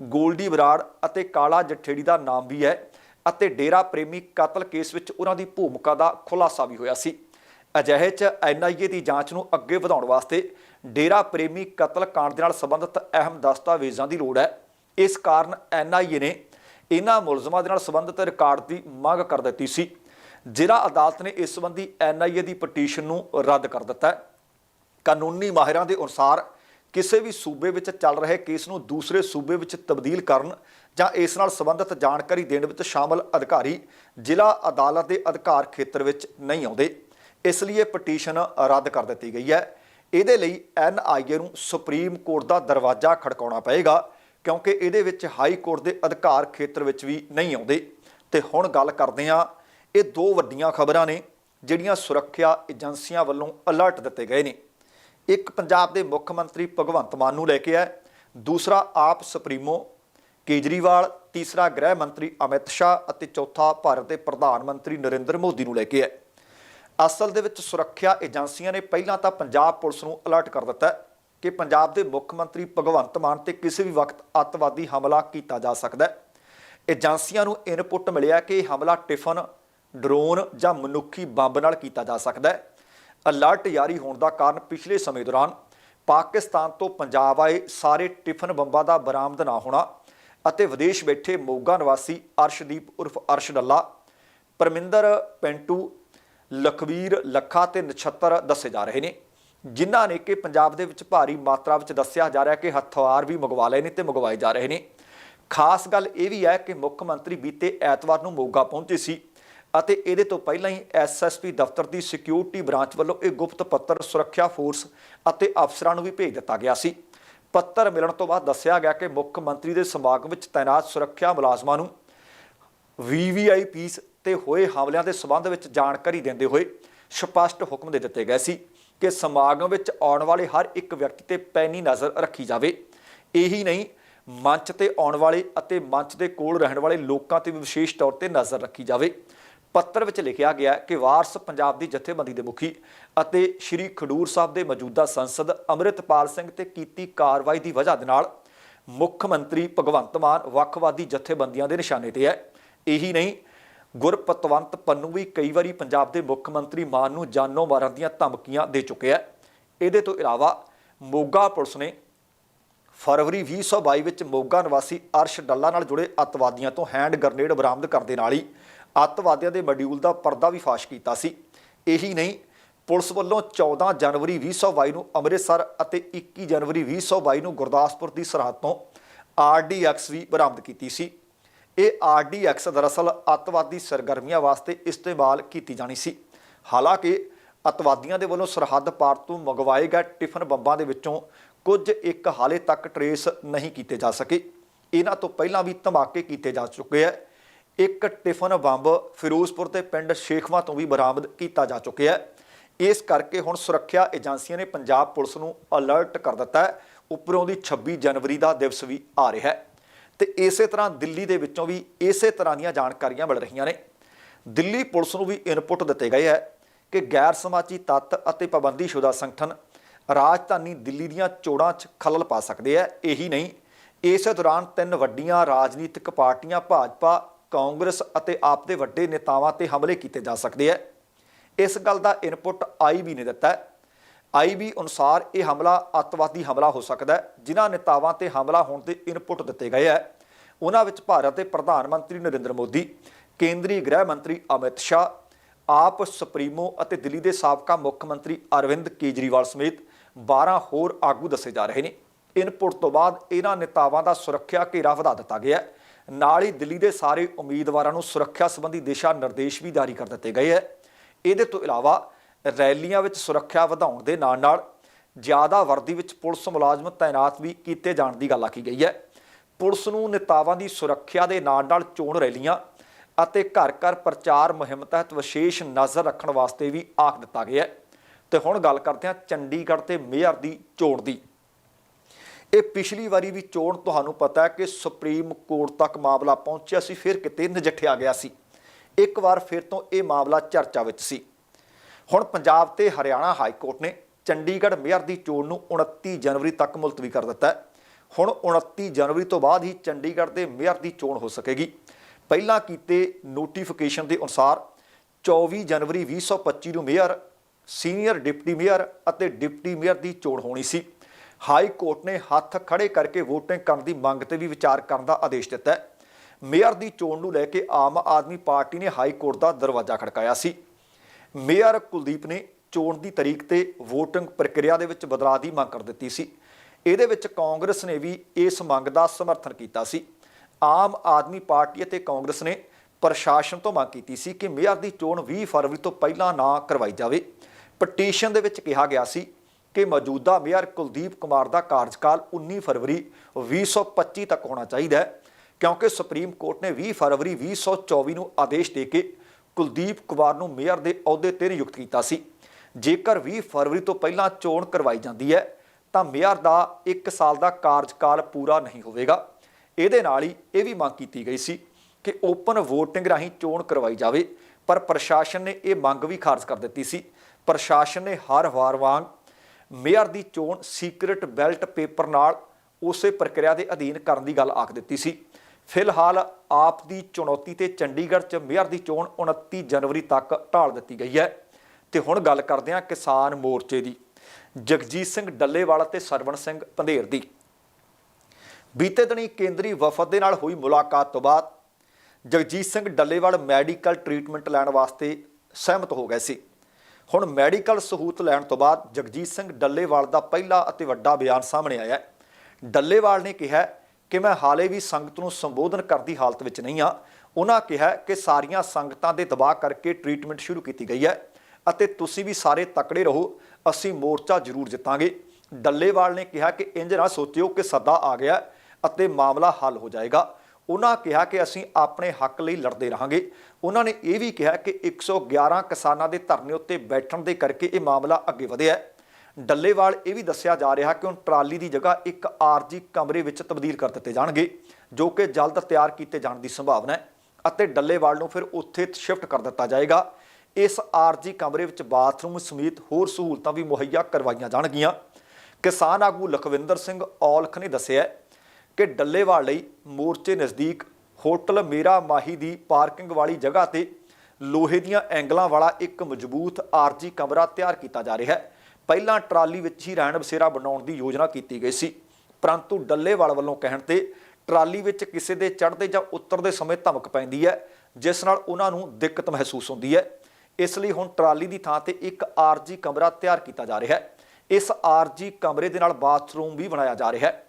ਗੋਲਡੀ ਬਰਾੜ ਅਤੇ ਕਾਲਾ ਜਠੇੜੀ ਦਾ ਨਾਮ ਵੀ ਹੈ ਅਤੇ ਡੇਰਾ ਪ੍ਰੇਮੀ ਕਤਲ ਕੇਸ ਵਿੱਚ ਉਹਨਾਂ ਦੀ ਭੂਮਿਕਾ ਦਾ ਖੁਲਾਸਾ ਵੀ ਹੋਇਆ ਸੀ। ਅਜਿਹੇ 'ਚ ਐਨਆਈਏ ਦੀ ਜਾਂਚ ਨੂੰ ਅੱਗੇ ਵਧਾਉਣ ਵਾਸਤੇ ਡੇਰਾ ਪ੍ਰੇਮੀ ਕਤਲ ਕਾਂਡ ਦੇ ਨਾਲ ਸੰਬੰਧਿਤ ਅਹਿਮ ਦਸਤਾਵੇਜ਼ਾਂ ਦੀ ਲੋੜ ਹੈ। ਇਸ ਕਾਰਨ ਐਨਆਈਏ ਨੇ ਇਹਨਾਂ ਮੁਲਜ਼ਮਾਂ ਦੇ ਨਾਲ ਸੰਬੰਧਿਤ ਰਿਕਾਰਡ ਦੀ ਮੰਗ ਕਰ ਦਿੱਤੀ ਸੀ। ਜ਼ਿਲ੍ਹਾ ਅਦਾਲਤ ਨੇ ਇਸ ਸੰਬੰਧੀ ਐਨਆਈਏ ਦੀ ਪਟੀਸ਼ਨ ਨੂੰ ਰੱਦ ਕਰ ਦਿੱਤਾ ਹੈ। ਕਾਨੂੰਨੀ ਮਾਹਿਰਾਂ ਦੇ ਅਨੁਸਾਰ ਕਿਸੇ ਵੀ ਸੂਬੇ ਵਿੱਚ ਚੱਲ ਰਹੇ ਕੇਸ ਨੂੰ ਦੂਸਰੇ ਸੂਬੇ ਵਿੱਚ ਤਬਦੀਲ ਕਰਨ ਜਾਂ ਇਸ ਨਾਲ ਸੰਬੰਧਿਤ ਜਾਣਕਾਰੀ ਦੇਣ ਵਿੱਚ ਸ਼ਾਮਲ ਅਧਿਕਾਰੀ ਜ਼ਿਲ੍ਹਾ ਅਦਾਲਤ ਦੇ ਅਧਿਕਾਰ ਖੇਤਰ ਵਿੱਚ ਨਹੀਂ ਆਉਂਦੇ। ਇਸ ਲਈ ਇਹ ਪਟੀਸ਼ਨ ਰੱਦ ਕਰ ਦਿੱਤੀ ਗਈ ਹੈ। ਇਹਦੇ ਲਈ ਐਨਆਈਏ ਨੂੰ ਸੁਪਰੀਮ ਕੋਰਟ ਦਾ ਦਰਵਾਜ਼ਾ ਖੜਕਾਉਣਾ ਪਏਗਾ। ਕਿਉਂਕਿ ਇਹਦੇ ਵਿੱਚ ਹਾਈ ਕੋਰਟ ਦੇ ਅਧਿਕਾਰ ਖੇਤਰ ਵਿੱਚ ਵੀ ਨਹੀਂ ਆਉਂਦੇ। ਤੇ ਹੁਣ ਗੱਲ ਕਰਦੇ ਹਾਂ, ਇਹ ਦੋ ਵੱਡੀਆਂ ਖਬਰਾਂ ਨੇ, ਜਿਹੜੀਆਂ ਸੁਰੱਖਿਆ ਏਜੰਸੀਆਂ ਵੱਲੋਂ ਅਲਰਟ ਦਿੱਤੇ ਗਏ ਨੇ। ਇੱਕ ਪੰਜਾਬ ਦੇ ਮੁੱਖ ਮੰਤਰੀ ਭਗਵੰਤ ਮਾਨ ਨੂੰ ਲੈ ਕੇ ਹੈ, ਦੂਸਰਾ ਆਪ ਸੁਪਰੀਮੋ ਕੇਜਰੀਵਾਲ, ਤੀਸਰਾ ਗ੍ਰਹਿ ਮੰਤਰੀ ਅਮਿਤ ਸ਼ਾਹ ਅਤੇ ਚੌਥਾ ਭਾਰਤ ਦੇ ਪ੍ਰਧਾਨ ਮੰਤਰੀ ਨਰਿੰਦਰ ਮੋਦੀ ਨੂੰ ਲੈ ਕੇ ਹੈ। ਅਸਲ ਦੇ ਵਿੱਚ ਸੁਰੱਖਿਆ ਏਜੰਸੀਆਂ ਨੇ ਪਹਿਲਾਂ ਤਾਂ ਪੰਜਾਬ ਪੁਲਿਸ ਨੂੰ ਅਲਰਟ ਕਰ ਦਿੱਤਾ ਕਿ ਪੰਜਾਬ ਦੇ ਮੁੱਖ ਮੰਤਰੀ ਭਗਵੰਤ ਮਾਨ ਤੇ ਕਿਸੇ ਵੀ ਵਕਤ ਅੱਤਵਾਦੀ ਹਮਲਾ ਕੀਤਾ ਜਾ ਸਕਦਾ ਹੈ। ਏਜੰਸੀਆਂ ਨੂੰ ਇਨਪੁਟ ਮਿਲਿਆ ਕਿ ਹਮਲਾ ਟਿਫਨ ਡਰੋਨ ਜਾਂ ਮਨੁੱਖੀ ਬੰਬ ਨਾਲ ਕੀਤਾ ਜਾ ਸਕਦਾ ਹੈ। ਅਲਰਟ ਜਾਰੀ ਹੋਣ ਦਾ ਕਾਰਨ ਪਿਛਲੇ ਸਮੇਂ ਦੌਰਾਨ ਪਾਕਿਸਤਾਨ ਤੋਂ ਪੰਜਾਬ ਆਏ ਸਾਰੇ ਟਿਫਨ ਬੰਬਾਂ ਦਾ ਬਰਾਮਦ ਨਾ ਹੋਣਾ ਅਤੇ ਵਿਦੇਸ਼ ਬੈਠੇ ਮੋਗਾ ਨਿਵਾਸੀ ਅਰਸ਼ਦੀਪ ਉਰਫ ਅਰਸ਼ ਡੱਲਾ ਪਰਮਿੰਦਰ ਪੈਂਟੂ, ਲਖਵੀਰ ਲੱਖਾ ਤੇ ਨਛੱਤਰ ਦੱਸੇ ਜਾ ਰਹੇ ਨੇ। ਜਿਨ੍ਹਾਂ ਨੇ ਕਿ ਪੰਜਾਬ ਦੇ ਵਿੱਚ ਭਾਰੀ ਮਾਤਰਾ ਵਿੱਚ ਦੱਸਿਆ ਜਾ ਰਿਹਾ ਕਿ ਹਥਿਆਰ ਵੀ ਮੰਗਵਾ ਲਏ ਨੇ ਤੇ ਮੰਗਵਾਏ ਜਾ ਰਹੇ ਨੇ। ਖਾਸ ਗੱਲ ਇਹ ਵੀ ਹੈ ਕਿ ਮੁੱਖ ਮੰਤਰੀ ਬੀਤੇ ਐਤਵਾਰ ਨੂੰ ਮੋਗਾ ਪਹੁੰਚੇ ਸੀ ਅਤੇ ਇਹਦੇ ਤੋਂ ਪਹਿਲਾਂ ਹੀ ਐਸਐਸਪੀ ਦਫ਼ਤਰ ਦੀ ਸਿਕਿਉਰਿਟੀ ਬ੍ਰਾਂਚ ਵੱਲੋਂ ਇਹ ਗੁਪਤ ਪੱਤਰ, ਸੁਰੱਖਿਆ ਫੋਰਸ ਅਤੇ ਅਫਸਰਾਂ ਨੂੰ ਵੀ ਭੇਜ ਦਿੱਤਾ ਗਿਆ ਸੀ। ਪੱਤਰ ਮਿਲਣ ਤੋਂ ਬਾਅਦ ਦੱਸਿਆ ਗਿਆ ਕਿ ਮੁੱਖ ਮੰਤਰੀ ਦੇ ਸਮਾਗਮ ਵਿੱਚ ਤਾਇਨਾਤ ਸੁਰੱਖਿਆ ਮੁਲਾਜ਼ਮਾਂ ਨੂੰ ਵੀਵੀਆਈਪੀਸ ਤੇ ਹੋਏ ਹਮਲਿਆਂ ਦੇ ਸਬੰਧ ਵਿੱਚ ਜਾਣਕਾਰੀ ਦਿੰਦੇ ਹੋਏ ਸਪਸ਼ਟ ਹੁਕਮ ਦੇ ਦਿੱਤੇ ਗਏ ਸੀ। ਕਿ ਸਮਾਗਮ ਵਿੱਚ ਆਉਣ ਵਾਲੇ ਹਰ ਇੱਕ ਵਿਅਕਤੀ ਤੇ ਪੈਣੀ ਨਜ਼ਰ ਰੱਖੀ ਜਾਵੇ। ਇਹੀ ਨਹੀਂ, ਮੰਚ ਤੇ ਆਉਣ ਵਾਲੇ ਅਤੇ ਮੰਚ ਦੇ ਕੋਲ ਰਹਿਣ ਵਾਲੇ ਲੋਕਾਂ ਤੇ ਵੀ ਵਿਸ਼ੇਸ਼ ਤੌਰ ਤੇ ਨਜ਼ਰ ਰੱਖੀ ਜਾਵੇ। ਪੱਤਰ ਵਿੱਚ ਲਿਖਿਆ ਗਿਆ ਕਿ ਵਾਰਸ ਪੰਜਾਬ ਦੀ ਜਥੇਬੰਦੀ ਦੇ ਮੁਖੀ ਅਤੇ ਸ਼੍ਰੀ ਖਡੂਰ ਸਾਹਿਬ ਦੇ ਮੌਜੂਦਾ ਸੰਸਦ ਅੰਮ੍ਰਿਤਪਾਲ ਸਿੰਘ ਤੇ ਕੀਤੀ ਕਾਰਵਾਈ ਦੀ ਵਜ੍ਹਾ ਦੇ ਨਾਲ ਮੁੱਖ ਮੰਤਰੀ ਭਗਵੰਤ ਮਾਨ ਵੱਖਵਾਦੀ ਜਥੇਬੰਦੀਆਂ ਦੇ ਨਿਸ਼ਾਨੇ ਤੇ ਹੈ। ਇਹੀ ਨਹੀਂ ਗੁਰਪਤਵੰਤ ਪੰਨੂ ਵੀ ਕਈ ਵਾਰੀ ਪੰਜਾਬ ਦੇ ਮੁੱਖ ਮੰਤਰੀ ਮਾਨ ਨੂੰ ਜਾਨੋਂ ਮਾਰਨ ਦੀਆਂ ਧਮਕੀਆਂ ਦੇ ਚੁੱਕਿਆ ਹੈ। ਇਹਦੇ ਤੋਂ ਇਲਾਵਾ ਮੋਗਾ ਪੁਲਿਸ ਨੇ ਫਰਵਰੀ 2022 ਵਿੱਚ ਮੋਗਾ ਨਿਵਾਸੀ ਅਰਸ਼ ਡੱਲਾ ਨਾਲ ਜੁੜੇ ਅੱਤਵਾਦੀਆਂ ਤੋਂ ਹੈਂਡ ਗ੍ਰਨੇਡ ਬਰਾਮਦ ਕਰਨ ਦੇ ਨਾਲ ਹੀ ਅੱਤਵਾਦੀਆਂ ਦੇ ਮੋਡਿਊਲ ਦਾ ਪਰਦਾ ਵੀ ਫਾਸ਼ ਕੀਤਾ ਸੀ। ਇਹੀ ਨਹੀਂ, ਪੁਲਿਸ ਵੱਲੋਂ 14 ਜਨਵਰੀ 2022 ਨੂੰ ਅੰਮ੍ਰਿਤਸਰ ਅਤੇ 21 ਜਨਵਰੀ 2022 ਨੂੰ ਗੁਰਦਾਸਪੁਰ ਦੀ ਸਰਹੱਦ ਤੋਂ ਆਰਡੀਐਕਸ ਵੀ ਬਰਾਮਦ ਕੀਤੀ ਸੀ। ਇਹ ਆਰਡੀਐਕਸ ਦਰਅਸਲ ਅੱਤਵਾਦੀ ਸਰਗਰਮੀਆਂ ਵਾਸਤੇ ਇਸਤੇਮਾਲ ਕੀਤੀ ਜਾਣੀ ਸੀ। ਹਾਲਾਂਕਿ, ਅੱਤਵਾਦੀਆਂ ਦੇ ਵੱਲੋਂ ਸਰਹੱਦ ਪਾਰ ਤੋਂ ਮੰਗਵਾਏ ਗਏ ਟਿਫਨ ਬੰਬਾਂ ਦੇ ਵਿੱਚੋਂ ਕੁਝ ਇੱਕ ਹਾਲੇ ਤੱਕ ਟਰੇਸ ਨਹੀਂ ਕੀਤੇ ਜਾ ਸਕੇ। ਇਹਨਾਂ ਤੋਂ ਪਹਿਲਾਂ ਵੀ ਧਮਾਕੇ ਕੀਤੇ ਜਾ ਚੁੱਕੇ ਹੈ ਇੱਕ ਟਿਫਨ ਬੰਬ ਫਿਰੋਜ਼ਪੁਰ ਦੇ ਪਿੰਡ ਸ਼ੇਖਵਾ ਤੋਂ ਵੀ ਬਰਾਮਦ ਕੀਤਾ ਜਾ ਚੁੱਕਿਆ ਹੈ ਇਸ ਕਰਕੇ ਹੁਣ ਸੁਰੱਖਿਆ ਏਜੰਸੀਆਂ ਨੇ ਪੰਜਾਬ ਪੁਲਿਸ ਨੂੰ ਅਲਰਟ ਕਰ ਦਿੱਤਾ ਹੈ ਉੱਪਰੋਂ ਦੀ 26 ਜਨਵਰੀ ਦਾ ਦਿਵਸ ਵੀ ਆ ਰਿਹਾ ਹੈ ਤੇ ਇਸੇ ਤਰ੍ਹਾਂ ਦਿੱਲੀ ਦੇ ਵਿੱਚੋਂ ਵੀ ਇਸੇ ਤਰ੍ਹਾਂ ਦੀਆਂ ਜਾਣਕਾਰੀਆਂ ਮਿਲ ਰਹੀਆਂ ਨੇ। ਦਿੱਲੀ ਪੁਲਿਸ ਨੂੰ ਵੀ ਇਨਪੁਟ ਦਿੱਤੇ ਗਏ ਹੈ ਕਿ ਗੈਰ ਸਮਾਜੀ ਤੱਤ ਅਤੇ ਪਾਬੰਦੀਸ਼ੁਦਾ ਸੰਗਠਨ ਰਾਜਧਾਨੀ ਦਿੱਲੀ ਦੀਆਂ ਚੋੜਾਂ 'ਚ ਖਲਲ ਪਾ ਸਕਦੇ ਆ ਇਹੀ ਨਹੀਂ, ਇਸੇ ਦੌਰਾਨ ਤਿੰਨ ਵੱਡੀਆਂ ਰਾਜਨੀਤਿਕ ਪਾਰਟੀਆਂ ਭਾਜਪਾ, ਕਾਂਗਰਸ ਅਤੇ ਆਪ ਦੇ ਵੱਡੇ ਨੇਤਾਵਾਂ ਤੇ ਹਮਲੇ ਕੀਤੇ ਜਾ ਸਕਦੇ ਆ ਇਸ ਗੱਲ ਦਾ ਇਨਪੁਟ ਵੀ ਨੇ ਦਿੱਤਾ ਆਈਬੀ ਅਨੁਸਾਰ ਇਹ ਹਮਲਾ ਅੱਤਵਾਦੀ ਹਮਲਾ ਹੋ ਸਕਦਾ ਹੈ, ਜਿਨ੍ਹਾਂ ਨੇਤਾਵਾਂ ਤੇ ਹਮਲਾ ਹੋਣ ਦੇ ਇਨਪੁਟ ਦਿੱਤੇ ਗਏ ਹੈ। ਉਹਨਾਂ ਵਿੱਚ ਭਾਰਤ ਦੇ ਪ੍ਰਧਾਨ ਮੰਤਰੀ ਨਰਿੰਦਰ ਮੋਦੀ, ਕੇਂਦਰੀ ਗ੍ਰਹਿ ਮੰਤਰੀ ਅਮਿਤ ਸ਼ਾਹ, ਆਪ ਸੁਪਰੀਮੋ ਅਤੇ ਦਿੱਲੀ ਦੇ ਸਾਬਕਾ ਮੁੱਖ ਮੰਤਰੀ ਅਰਵਿੰਦ ਕੇਜਰੀਵਾਲ ਸਮੇਤ 12 ਹੋਰ ਆਗੂ ਦੱਸੇ ਜਾ ਰਹੇ ਨੇ। ਇਨਪੁਟ ਤੋਂ ਬਾਅਦ ਇਹਨਾਂ ਨੇਤਾਵਾਂ ਦਾ ਸੁਰੱਖਿਆ ਘੇਰਾ ਵਧਾ ਦਿੱਤਾ ਗਿਆ ਨਾਲ ਹੀ ਦਿੱਲੀ ਦੇ ਸਾਰੇ ਉਮੀਦਵਾਰਾਂ ਨੂੰ ਸੁਰੱਖਿਆ ਸੰਬੰਧੀ ਦਿਸ਼ਾ ਨਿਰਦੇਸ਼ ਵੀ ਜਾਰੀ ਕਰ ਦਿੱਤੇ ਗਏ ਹੈ। ਇਹਦੇ ਤੋਂ ਇਲਾਵਾ ਰੈਲੀਆਂ ਵਿੱਚ ਸੁਰੱਖਿਆ ਵਧਾਉਣ ਦੇ ਨਾਲ ਨਾਲ ਜ਼ਿਆਦਾ ਵਰਦੀ ਵਿੱਚ ਪੁਲਿਸ ਮੁਲਾਜ਼ਮ ਤਾਇਨਾਤ ਵੀ ਕੀਤੇ ਜਾਣ ਦੀ ਗੱਲ ਆਖੀ ਗਈ ਹੈ। ਪੁਲਿਸ ਨੂੰ ਨੇਤਾਵਾਂ ਦੀ ਸੁਰੱਖਿਆ ਦੇ ਨਾਲ ਨਾਲ ਚੋਣ ਰੈਲੀਆਂ ਅਤੇ ਘਰ ਘਰ ਪ੍ਰਚਾਰ ਮੁਹਿੰਮ ਤਹਿਤ ਵਿਸ਼ੇਸ਼ ਨਜ਼ਰ ਰੱਖਣ ਵਾਸਤੇ ਵੀ ਆਖ ਦਿੱਤਾ ਗਿਆ ਹੈ। ਤੇ ਹੁਣ ਗੱਲ ਕਰਦੇ ਹਾਂ ਚੰਡੀਗੜ੍ਹ ਤੇ ਮੇਅਰ ਦੀ ਚੋਣ ਦੀ। ਇਹ ਪਿਛਲੀ ਵਾਰੀ ਵੀ ਚੋਣ ਤੁਹਾਨੂੰ ਪਤਾ ਹੈ ਕਿ ਸੁਪਰੀਮ ਕੋਰਟ ਤੱਕ ਮਾਮਲਾ ਪਹੁੰਚਿਆ ਸੀ, ਫਿਰ ਕਿਤੇ ਨਜਿੱਠਿਆ ਗਿਆ ਸੀ। ਇੱਕ ਵਾਰ ਫਿਰ ਤੋਂ ਇਹ ਮਾਮਲਾ ਚਰਚਾ ਵਿੱਚ ਸੀ। ਹੁਣ ਪੰਜਾਬ ਤੇ ਹਰਿਆਣਾ ਹਾਈ ਕੋਰਟ ਨੇ ਚੰਡੀਗੜ੍ਹ ਮੇਅਰ ਦੀ ਚੋਣ ਨੂੰ 29 ਜਨਵਰੀ ਤੱਕ ਮੁਲਤਵੀ ਕਰ ਦਿੱਤਾ ਹੈ। ਹੁਣ 29 ਜਨਵਰੀ ਤੋਂ ਬਾਅਦ ਹੀ ਚੰਡੀਗੜ੍ਹ ਦੇ ਮੇਅਰ ਦੀ ਚੋਣ ਹੋ ਸਕੇਗੀ। ਪਹਿਲਾਂ ਕੀਤੇ ਨੋਟੀਫਿਕੇਸ਼ਨ ਦੇ ਅਨੁਸਾਰ 24 ਜਨਵਰੀ 2025 ਨੂੰ ਮੇਅਰ, ਸੀਨੀਅਰ ਡਿਪਟੀ ਮੇਅਰ ਅਤੇ ਡਿਪਟੀ ਮੇਅਰ ਦੀ ਚੋਣ ਹੋਣੀ ਸੀ। ਹਾਈ ਕੋਰਟ ਨੇ ਹੱਥ ਖੜੇ ਕਰਕੇ ਵੋਟਿੰਗ ਕਰਨ ਦੀ ਮੰਗ ਤੇ ਵੀ ਵਿਚਾਰ ਕਰਨ ਦਾ ਆਦੇਸ਼ ਦਿੱਤਾ ਹੈ। ਮੇਅਰ ਦੀ ਚੋਣ ਨੂੰ ਲੈ ਕੇ ਆਮ ਆਦਮੀ ਪਾਰਟੀ ਨੇ ਹਾਈ ਕੋਰਟ ਦਾ ਦਰਵਾਜ਼ਾ ਖੜਕਾਇਆ ਸੀ। ਮੇਅਰ ਕੁਲਦੀਪ ਨੇ ਚੋਣ ਦੀ ਤਾਰੀਖ ਤੇ VOTING ਪ੍ਰਕਿਰਿਆ ਦੇ ਵਿੱਚ ਬਦਲਾਅ ਦੀ ਮੰਗ ਕਰ ਦਿੱਤੀ ਸੀ। ਇਹਦੇ ਵਿੱਚ ਕਾਂਗਰਸ ਨੇ ਵੀ ਇਸ ਮੰਗ ਦਾ ਸਮਰਥਨ ਕੀਤਾ ਸੀ। ਆਮ ਆਦਮੀ ਪਾਰਟੀ ਅਤੇ ਕਾਂਗਰਸ ਨੇ ਪ੍ਰਸ਼ਾਸਨ ਤੋਂ ਮੰਗ ਕੀਤੀ ਸੀ ਕਿ ਮੇਅਰ ਦੀ ਚੋਣ 20 ਫਰਵਰੀ ਤੋਂ ਪਹਿਲਾਂ ਨਾ ਕਰਵਾਈ ਜਾਵੇ। ਪਟੀਸ਼ਨ ਦੇ ਵਿੱਚ ਕਿਹਾ ਗਿਆ ਸੀ ਕਿ ਮੌਜੂਦਾ ਮੇਅਰ ਕੁਲਦੀਪ ਕੁਮਾਰ ਦਾ ਕਾਰਜਕਾਲ 19 ਫਰਵਰੀ 2025 ਤੱਕ ਹੋਣਾ ਚਾਹੀਦਾ ਹੈ, ਕਿਉਂਕਿ ਸੁਪਰੀਮ ਕੋਰਟ ਨੇ 20 ਫਰਵਰੀ 2024 ਨੂੰ ਆਦੇਸ਼ ਦੇ ਕੇ ਕੁਲਦੀਪ ਕੁਮਾਰ ਨੂੰ ਮੇਅਰ ਦੇ ਅਹੁਦੇ ਤੇ ਨਿਯੁਕਤ ਕੀਤਾ ਸੀ। ਜੇਕਰ 20 ਫਰਵਰੀ ਤੋਂ ਪਹਿਲਾਂ ਚੋਣ ਕਰਵਾਈ ਜਾਂਦੀ ਹੈ, ਤਾਂ ਮੇਅਰ ਦਾ 1 ਸਾਲ ਦਾ ਕਾਰਜਕਾਲ ਪੂਰਾ ਨਹੀਂ ਹੋਵੇਗਾ। ਇਹਦੇ ਨਾਲ ਹੀ ਇਹ ਵੀ ਮੰਗ ਕੀਤੀ ਗਈ ਸੀ ਕਿ ਓਪਨ VOTING ਰਾਹੀਂ ਚੋਣ ਕਰਵਾਈ ਜਾਵੇ, ਪਰ ਪ੍ਰਸ਼ਾਸਨ ਨੇ ਇਹ ਮੰਗ ਵੀ ਖਾਰਜ ਕਰ ਦਿੱਤੀ ਸੀ। ਪ੍ਰਸ਼ਾਸਨ ਨੇ ਹਰ ਵਾਰ ਵਾਂਗ ਮੇਅਰ ਦੀ ਚੋਣ ਸੀਕ੍ਰੀਟ ਬੈਲਟ ਪੇਪਰ ਨਾਲ ਉਸੇ ਪ੍ਰਕਿਰਿਆ ਦੇ ਅਧੀਨ ਕਰਨ ਦੀ ਗੱਲ ਆਖ ਦਿੱਤੀ ਸੀ। ਫਿਲਹਾਲ ਆਪ ਦੀ ਚੁਣੌਤੀ ਤੇ ਚੰਡੀਗੜ੍ਹ 'ਚ ਮੇਅਰ ਦੀ ਚੋਣ 29 ਜਨਵਰੀ ਤੱਕ ਢਾਲ ਦਿੱਤੀ ਗਈ ਹੈ। ਤੇ ਹੁਣ ਗੱਲ ਕਰਦੇ ਹਾਂ ਕਿਸਾਨ ਮੋਰਚੇ ਦੀ, ਜਗਜੀਤ ਸਿੰਘ ਡੱਲੇਵਾਲ ਤੇ ਸਰਵਣ ਸਿੰਘ ਪੰਧੇਰ ਦੀ। ਬੀਤੇ ਦਿਨੀ ਕੇਂਦਰੀ ਵਫਦ ਦੇ ਨਾਲ ਹੋਈ ਮੁਲਾਕਾਤ ਤੋਂ ਬਾਅਦ ਜਗਜੀਤ ਸਿੰਘ ਡੱਲੇਵਾਲ ਮੈਡੀਕਲ ਟ੍ਰੀਟਮੈਂਟ ਲੈਣ ਵਾਸਤੇ ਸਹਿਮਤ ਹੋ ਗਏ ਸੀ। ਹੁਣ ਮੈਡੀਕਲ ਸਹੂਲਤ ਲੈਣ ਤੋਂ ਬਾਅਦ ਜਗਜੀਤ ਸਿੰਘ ਡੱਲੇਵਾਲ ਦਾ ਪਹਿਲਾ ਅਤੇ ਵੱਡਾ ਬਿਆਨ ਸਾਹਮਣੇ ਆਇਆ ਹੈ। ਡੱਲੇਵਾਲ ਨੇ ਕਿਹਾ ਕਿ ਮੈਂ ਹਾਲੇ ਵੀ ਸੰਗਤ ਨੂੰ ਸੰਬੋਧਨ ਕਰਦੀ ਹਾਲਤ ਵਿੱਚ ਨਹੀਂ ਆ ਉਹਨਾਂ ਕਿਹਾ ਕਿ ਸਾਰੀਆਂ ਸੰਗਤਾਂ ਦੇ ਦਬਾਅ ਕਰਕੇ ਟ੍ਰੀਟਮੈਂਟ ਸ਼ੁਰੂ ਕੀਤੀ ਗਈ ਹੈ ਅਤੇ ਤੁਸੀਂ ਵੀ ਸਾਰੇ ਤਕੜੇ ਰਹੋ, ਅਸੀਂ ਮੋਰਚਾ ਜ਼ਰੂਰ ਜਿੱਤਾਂਗੇ। ਡੱਲੇਵਾਲ ਨੇ ਕਿਹਾ ਕਿ ਇੰਜ ਨਾ ਸੋਚਿਓ ਕਿ ਸੱਦਾ ਆ ਗਿਆ ਅਤੇ ਮਾਮਲਾ ਹੱਲ ਹੋ ਜਾਏਗਾ। ਉਹਨਾਂ ਕਿਹਾ ਕਿ ਅਸੀਂ ਆਪਣੇ ਹੱਕ ਲਈ ਲੜਦੇ ਰਹਾਂਗੇ। ਉਹਨਾਂ ਨੇ ਇਹ ਵੀ ਕਿਹਾ ਕਿ 111 ਕਿਸਾਨਾਂ ਦੇ ਧਰਨੇ ਉੱਤੇ ਬੈਠਣ ਦੇ ਕਰਕੇ ਇਹ ਮਾਮਲਾ ਅੱਗੇ ਵਧਿਆ ਹੈ। ਡੱਲੇਵਾਲ ਇਹ ਵੀ ਦੱਸਿਆ ਜਾ ਰਿਹਾ ਕਿ ਹੁਣ ਟਰਾਲੀ ਦੀ ਜਗ੍ਹਾ ਇੱਕ ਆਰਜੀ ਕਮਰੇ ਵਿੱਚ ਤਬਦੀਲ ਕਰ ਦਿੱਤੇ ਜਾਣਗੇ, ਜੋ ਕਿ ਜਲਦ ਤਿਆਰ ਕੀਤੇ ਜਾਣ ਦੀ ਸੰਭਾਵਨਾ ਹੈ ਅਤੇ ਡੱਲੇਵਾਲ ਨੂੰ ਫਿਰ ਉੱਥੇ ਸ਼ਿਫਟ ਕਰ ਦਿੱਤਾ ਜਾਏਗਾ। ਇਸ ਆਰਜੀ ਕਮਰੇ ਵਿੱਚ ਬਾਥਰੂਮ ਸਮੇਤ ਹੋਰ ਸਹੂਲਤਾਂ ਵੀ ਮੁਹੱਈਆ ਕਰਵਾਈਆਂ ਜਾਣਗੀਆਂ। ਕਿਸਾਨ ਆਗੂ ਲਖਵਿੰਦਰ ਸਿੰਘ ਔਲਖ ਨੇ ਦੱਸਿਆ ਕਿ ਡੱਲੇਵਾਲ ਲਈ ਮੋਰਚੇ ਨਜ਼ਦੀਕ ਹੋਟਲ ਮੇਰਾ ਮਾਹੀ ਦੀ ਪਾਰਕਿੰਗ ਵਾਲੀ ਜਗ੍ਹਾ ਤੇ ਲੋਹੇ ਦੀਆਂ ਐਂਗਲਾਂ ਵਾਲਾ ਇੱਕ ਮਜ਼ਬੂਤ ਆਰਜੀ ਕਮਰਾ ਤਿਆਰ ਕੀਤਾ ਜਾ ਰਿਹਾ ਹੈ। ਪਹਿਲਾਂ ਟਰਾਲੀ ਵਿੱਚ ਹੀ ਰਹਿਣ ਬਸੇਰਾ ਬਣਾਉਣ ਦੀ ਯੋਜਨਾ ਕੀਤੀ ਗਈ ਸੀ। ਪਰੰਤੂ ਡੱਲੇਵਾਲ ਵੱਲੋਂ ਕਹਿਣ ਤੇ ਟਰਾਲੀ ਵਿੱਚ ਕਿਸੇ ਦੇ ਚੜ੍ਹਦੇ ਜਾਂ ਉਤਰਦੇ ਸਮੇਂ ਧਮਕ ਪੈਂਦੀ ਹੈ, ਜਿਸ ਨਾਲ ਉਹਨਾਂ ਨੂੰ ਦਿੱਕਤ ਮਹਿਸੂਸ ਹੁੰਦੀ ਹੈ। ਇਸ ਲਈ ਹੁਣ ਟਰਾਲੀ ਦੀ ਥਾਂ ਤੇ ਇੱਕ ਆਰਜੀ ਕਮਰਾ ਤਿਆਰ ਕੀਤਾ ਜਾ ਰਿਹਾ ਹੈ। ਇਸ ਆਰਜੀ ਕਮਰੇ ਦੇ ਨਾਲ ਬਾਥਰੂਮ ਵੀ ਬਣਾਇਆ ਜਾ ਰਿਹਾ ਹੈ।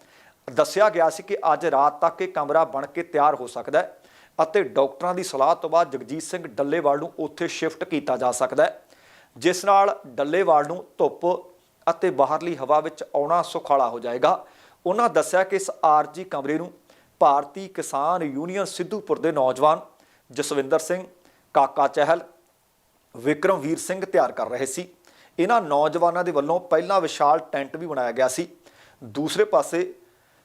ਦੱਸਿਆ ਗਿਆ ਸੀ ਕਿ ਅੱਜ ਰਾਤ ਤੱਕ ਇਹ ਕਮਰਾ ਬਣ ਕੇ ਤਿਆਰ ਹੋ ਸਕਦਾ ਹੈ ਅਤੇ ਡਾਕਟਰਾਂ ਦੀ ਸਲਾਹ ਤੋਂ ਬਾਅਦ ਜਗਜੀਤ ਸਿੰਘ ਡੱਲੇਵਾਲ ਨੂੰ ਉੱਥੇ ਸ਼ਿਫਟ ਕੀਤਾ ਜਾ ਸਕਦਾ ਹੈ। ਜਿਸ ਨਾਲ ਡੱਲੇਵਾਲ ਨੂੰ ਧੁੱਪ ਅਤੇ ਬਾਹਰਲੀ ਹਵਾ ਵਿੱਚ ਆਉਣਾ ਸੁਖਾਲਾ ਹੋ ਜਾਏਗਾ। ਉਹਨਾਂ ਦੱਸਿਆ ਕਿ ਇਸ ਆਰਜੀ ਕਮਰੇ ਨੂੰ ਭਾਰਤੀ ਕਿਸਾਨ ਯੂਨੀਅਨ ਸਿੱਧੂਪੁਰ ਦੇ ਨੌਜਵਾਨ ਜਸਵਿੰਦਰ ਸਿੰਘ, ਕਾਕਾ ਚਹਿਲ, ਵਿਕਰਮਵੀਰ ਸਿੰਘ ਤਿਆਰ ਕਰ ਰਹੇ ਸੀ। ਇਹਨਾਂ ਨੌਜਵਾਨਾਂ ਦੇ ਵੱਲੋਂ ਪਹਿਲਾਂ ਵਿਸ਼ਾਲ ਟੈਂਟ ਵੀ ਬਣਾਇਆ ਗਿਆ ਸੀ। ਦੂਸਰੇ ਪਾਸੇ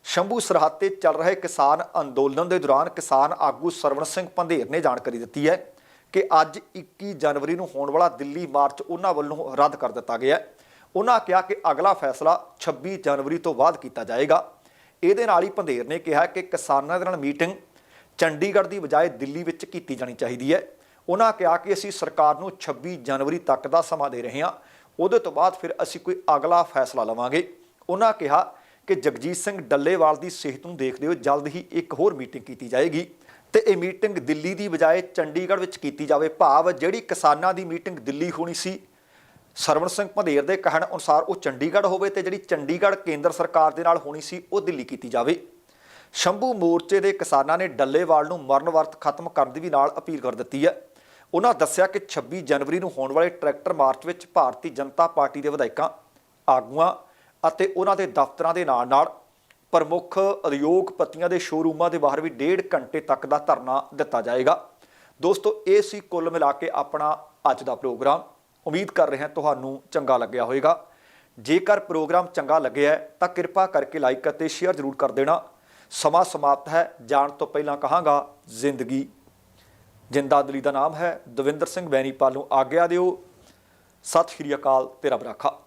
ਸ਼ੰਭੂ ਸਰਹੱਦ ਤੇ ਚੱਲ ਰਹੇ ਕਿਸਾਨ ਅੰਦੋਲਨ ਦੇ ਦੌਰਾਨ ਕਿਸਾਨ ਆਗੂ ਸਰਵਣ ਸਿੰਘ ਪੰਧੇਰ ਨੇ ਜਾਣਕਾਰੀ ਦਿੱਤੀ ਹੈ। ਕਿ ਅੱਜ 21 ਜਨਵਰੀ ਨੂੰ ਹੋਣ ਵਾਲਾ ਦਿੱਲੀ ਮਾਰਚ ਉਹਨਾਂ ਵੱਲੋਂ ਰੱਦ ਕਰ ਦਿੱਤਾ ਗਿਆ ਉਹਨਾਂ ਕਿਹਾ ਕਿ ਅਗਲਾ ਫੈਸਲਾ 26 ਜਨਵਰੀ ਤੋਂ ਬਾਅਦ ਕੀਤਾ ਜਾਏਗਾ। ਇਹਦੇ ਨਾਲ ਹੀ ਪੰਧੇਰ ਨੇ ਕਿਹਾ ਕਿ ਕਿਸਾਨਾਂ ਦੇ ਨਾਲ ਮੀਟਿੰਗ ਚੰਡੀਗੜ੍ਹ ਦੀ ਬਜਾਏ ਦਿੱਲੀ ਵਿੱਚ ਕੀਤੀ ਜਾਣੀ ਚਾਹੀਦੀ ਹੈ। ਉਹਨਾਂ ਕਿਹਾ ਕਿ ਅਸੀਂ ਸਰਕਾਰ ਨੂੰ 26 ਜਨਵਰੀ ਤੱਕ ਦਾ ਸਮਾਂ ਦੇ ਰਹੇ ਹਾਂ। ਉਹਦੇ ਤੋਂ ਬਾਅਦ ਫਿਰ ਅਸੀਂ ਕੋਈ ਅਗਲਾ ਫੈਸਲਾ ਲਵਾਂਗੇ। ਉਹਨਾਂ ਕਿਹਾ ਕਿ ਜਗਜੀਤ ਸਿੰਘ ਡੱਲੇਵਾਲ ਦੀ ਸਿਹਤ ਨੂੰ ਦੇਖਦੇ ਹੋਏ ਜਲਦ ਹੀ ਇੱਕ ਹੋਰ ਮੀਟਿੰਗ ਕੀਤੀ ਜਾਏਗੀ। ਤੇ ਇਹ ਮੀਟਿੰਗ ਦਿੱਲੀ ਦੀ ਬਜਾਏ ਚੰਡੀਗੜ੍ਹ ਵਿੱਚ ਕੀਤੀ ਜਾਵੇ। ਭਾਵ ਜਿਹੜੀ ਕਿਸਾਨਾਂ ਦੀ ਮੀਟਿੰਗ ਦਿੱਲੀ ਹੋਣੀ ਸੀ, ਸਰਵਣ ਸਿੰਘ ਭਦੇਰ ਦੇ ਕਹਿਣ ਅਨੁਸਾਰ ਉਹ ਚੰਡੀਗੜ੍ਹ ਹੋਵੇ ਤੇ ਜਿਹੜੀ ਚੰਡੀਗੜ੍ਹ ਕੇਂਦਰ ਸਰਕਾਰ ਦੇ ਨਾਲ ਹੋਣੀ ਸੀ, ਉਹ ਦਿੱਲੀ ਕੀਤੀ ਜਾਵੇ। ਸ਼ੰਭੂ ਮੋਰਚੇ ਦੇ ਕਿਸਾਨਾਂ ਨੇ ਡੱਲੇਵਾਲ ਨੂੰ ਮਰਨ ਵਰਤ ਖਤਮ ਕਰਨ ਦੀ ਵੀ ਨਾਲ ਅਪੀਲ ਕਰ ਦਿੱਤੀ ਹੈ। ਉਹਨਾਂ ਦੱਸਿਆ ਕਿ 26 ਜਨਵਰੀ ਨੂੰ ਹੋਣ ਵਾਲੇ ਟਰੈਕਟਰ ਮਾਰਚ ਵਿੱਚ ਭਾਰਤੀ ਜਨਤਾ ਪਾਰਟੀ ਦੇ ਵਿਧਾਇਕਾਂ, ਆਗੂਆਂ ਅਤੇ ਉਹਨਾਂ ਦੇ ਦਫ਼ਤਰਾਂ ਦੇ ਨਾਲ ਨਾਲ ਪ੍ਰਮੁੱਖ ਉਦਯੋਗਪਤੀਆਂ ਦੇ ਸ਼ੋਰੂਮਾਂ ਦੇ ਬਾਹਰ ਵੀ ਡੇਢ ਘੰਟੇ ਤੱਕ ਦਾ ਧਰਨਾ ਦਿੱਤਾ ਜਾਏਗਾ। ਦੋਸਤੋ, ਇਹ ਸੀ ਕੁੱਲ ਮਿਲਾ ਕੇ ਆਪਣਾ ਅੱਜ ਦਾ ਪ੍ਰੋਗਰਾਮ। ਉਮੀਦ ਕਰ ਰਹੇ ਹਾਂ ਤੁਹਾਨੂੰ ਚੰਗਾ ਲੱਗਿਆ ਹੋਵੇਗਾ ਜੇਕਰ ਪ੍ਰੋਗਰਾਮ ਚੰਗਾ ਲੱਗਿਆ ਤਾਂ ਕਿਰਪਾ ਕਰਕੇ ਲਾਈਕ ਅਤੇ ਸ਼ੇਅਰ ਜ਼ਰੂਰ ਕਰ ਦੇਣਾ। ਸਮਾਂ ਸਮਾਪਤ ਹੈ। ਜਾਣ ਤੋਂ ਪਹਿਲਾਂ ਕਹਾਂਗਾ, ਜ਼ਿੰਦਗੀ। ਜਿੰਦਾ ਦਿਲੀ ਦਾ ਨਾਮ ਹੈ ਦਵਿੰਦਰ ਸਿੰਘ ਬੈਨੀਪਾਲ ਨੂੰ ਆਗਿਆ ਦਿਓ। ਸਤਿ ਸ਼੍ਰੀ ਅਕਾਲ ਤੇਰਾ ਬਰਾਖਾ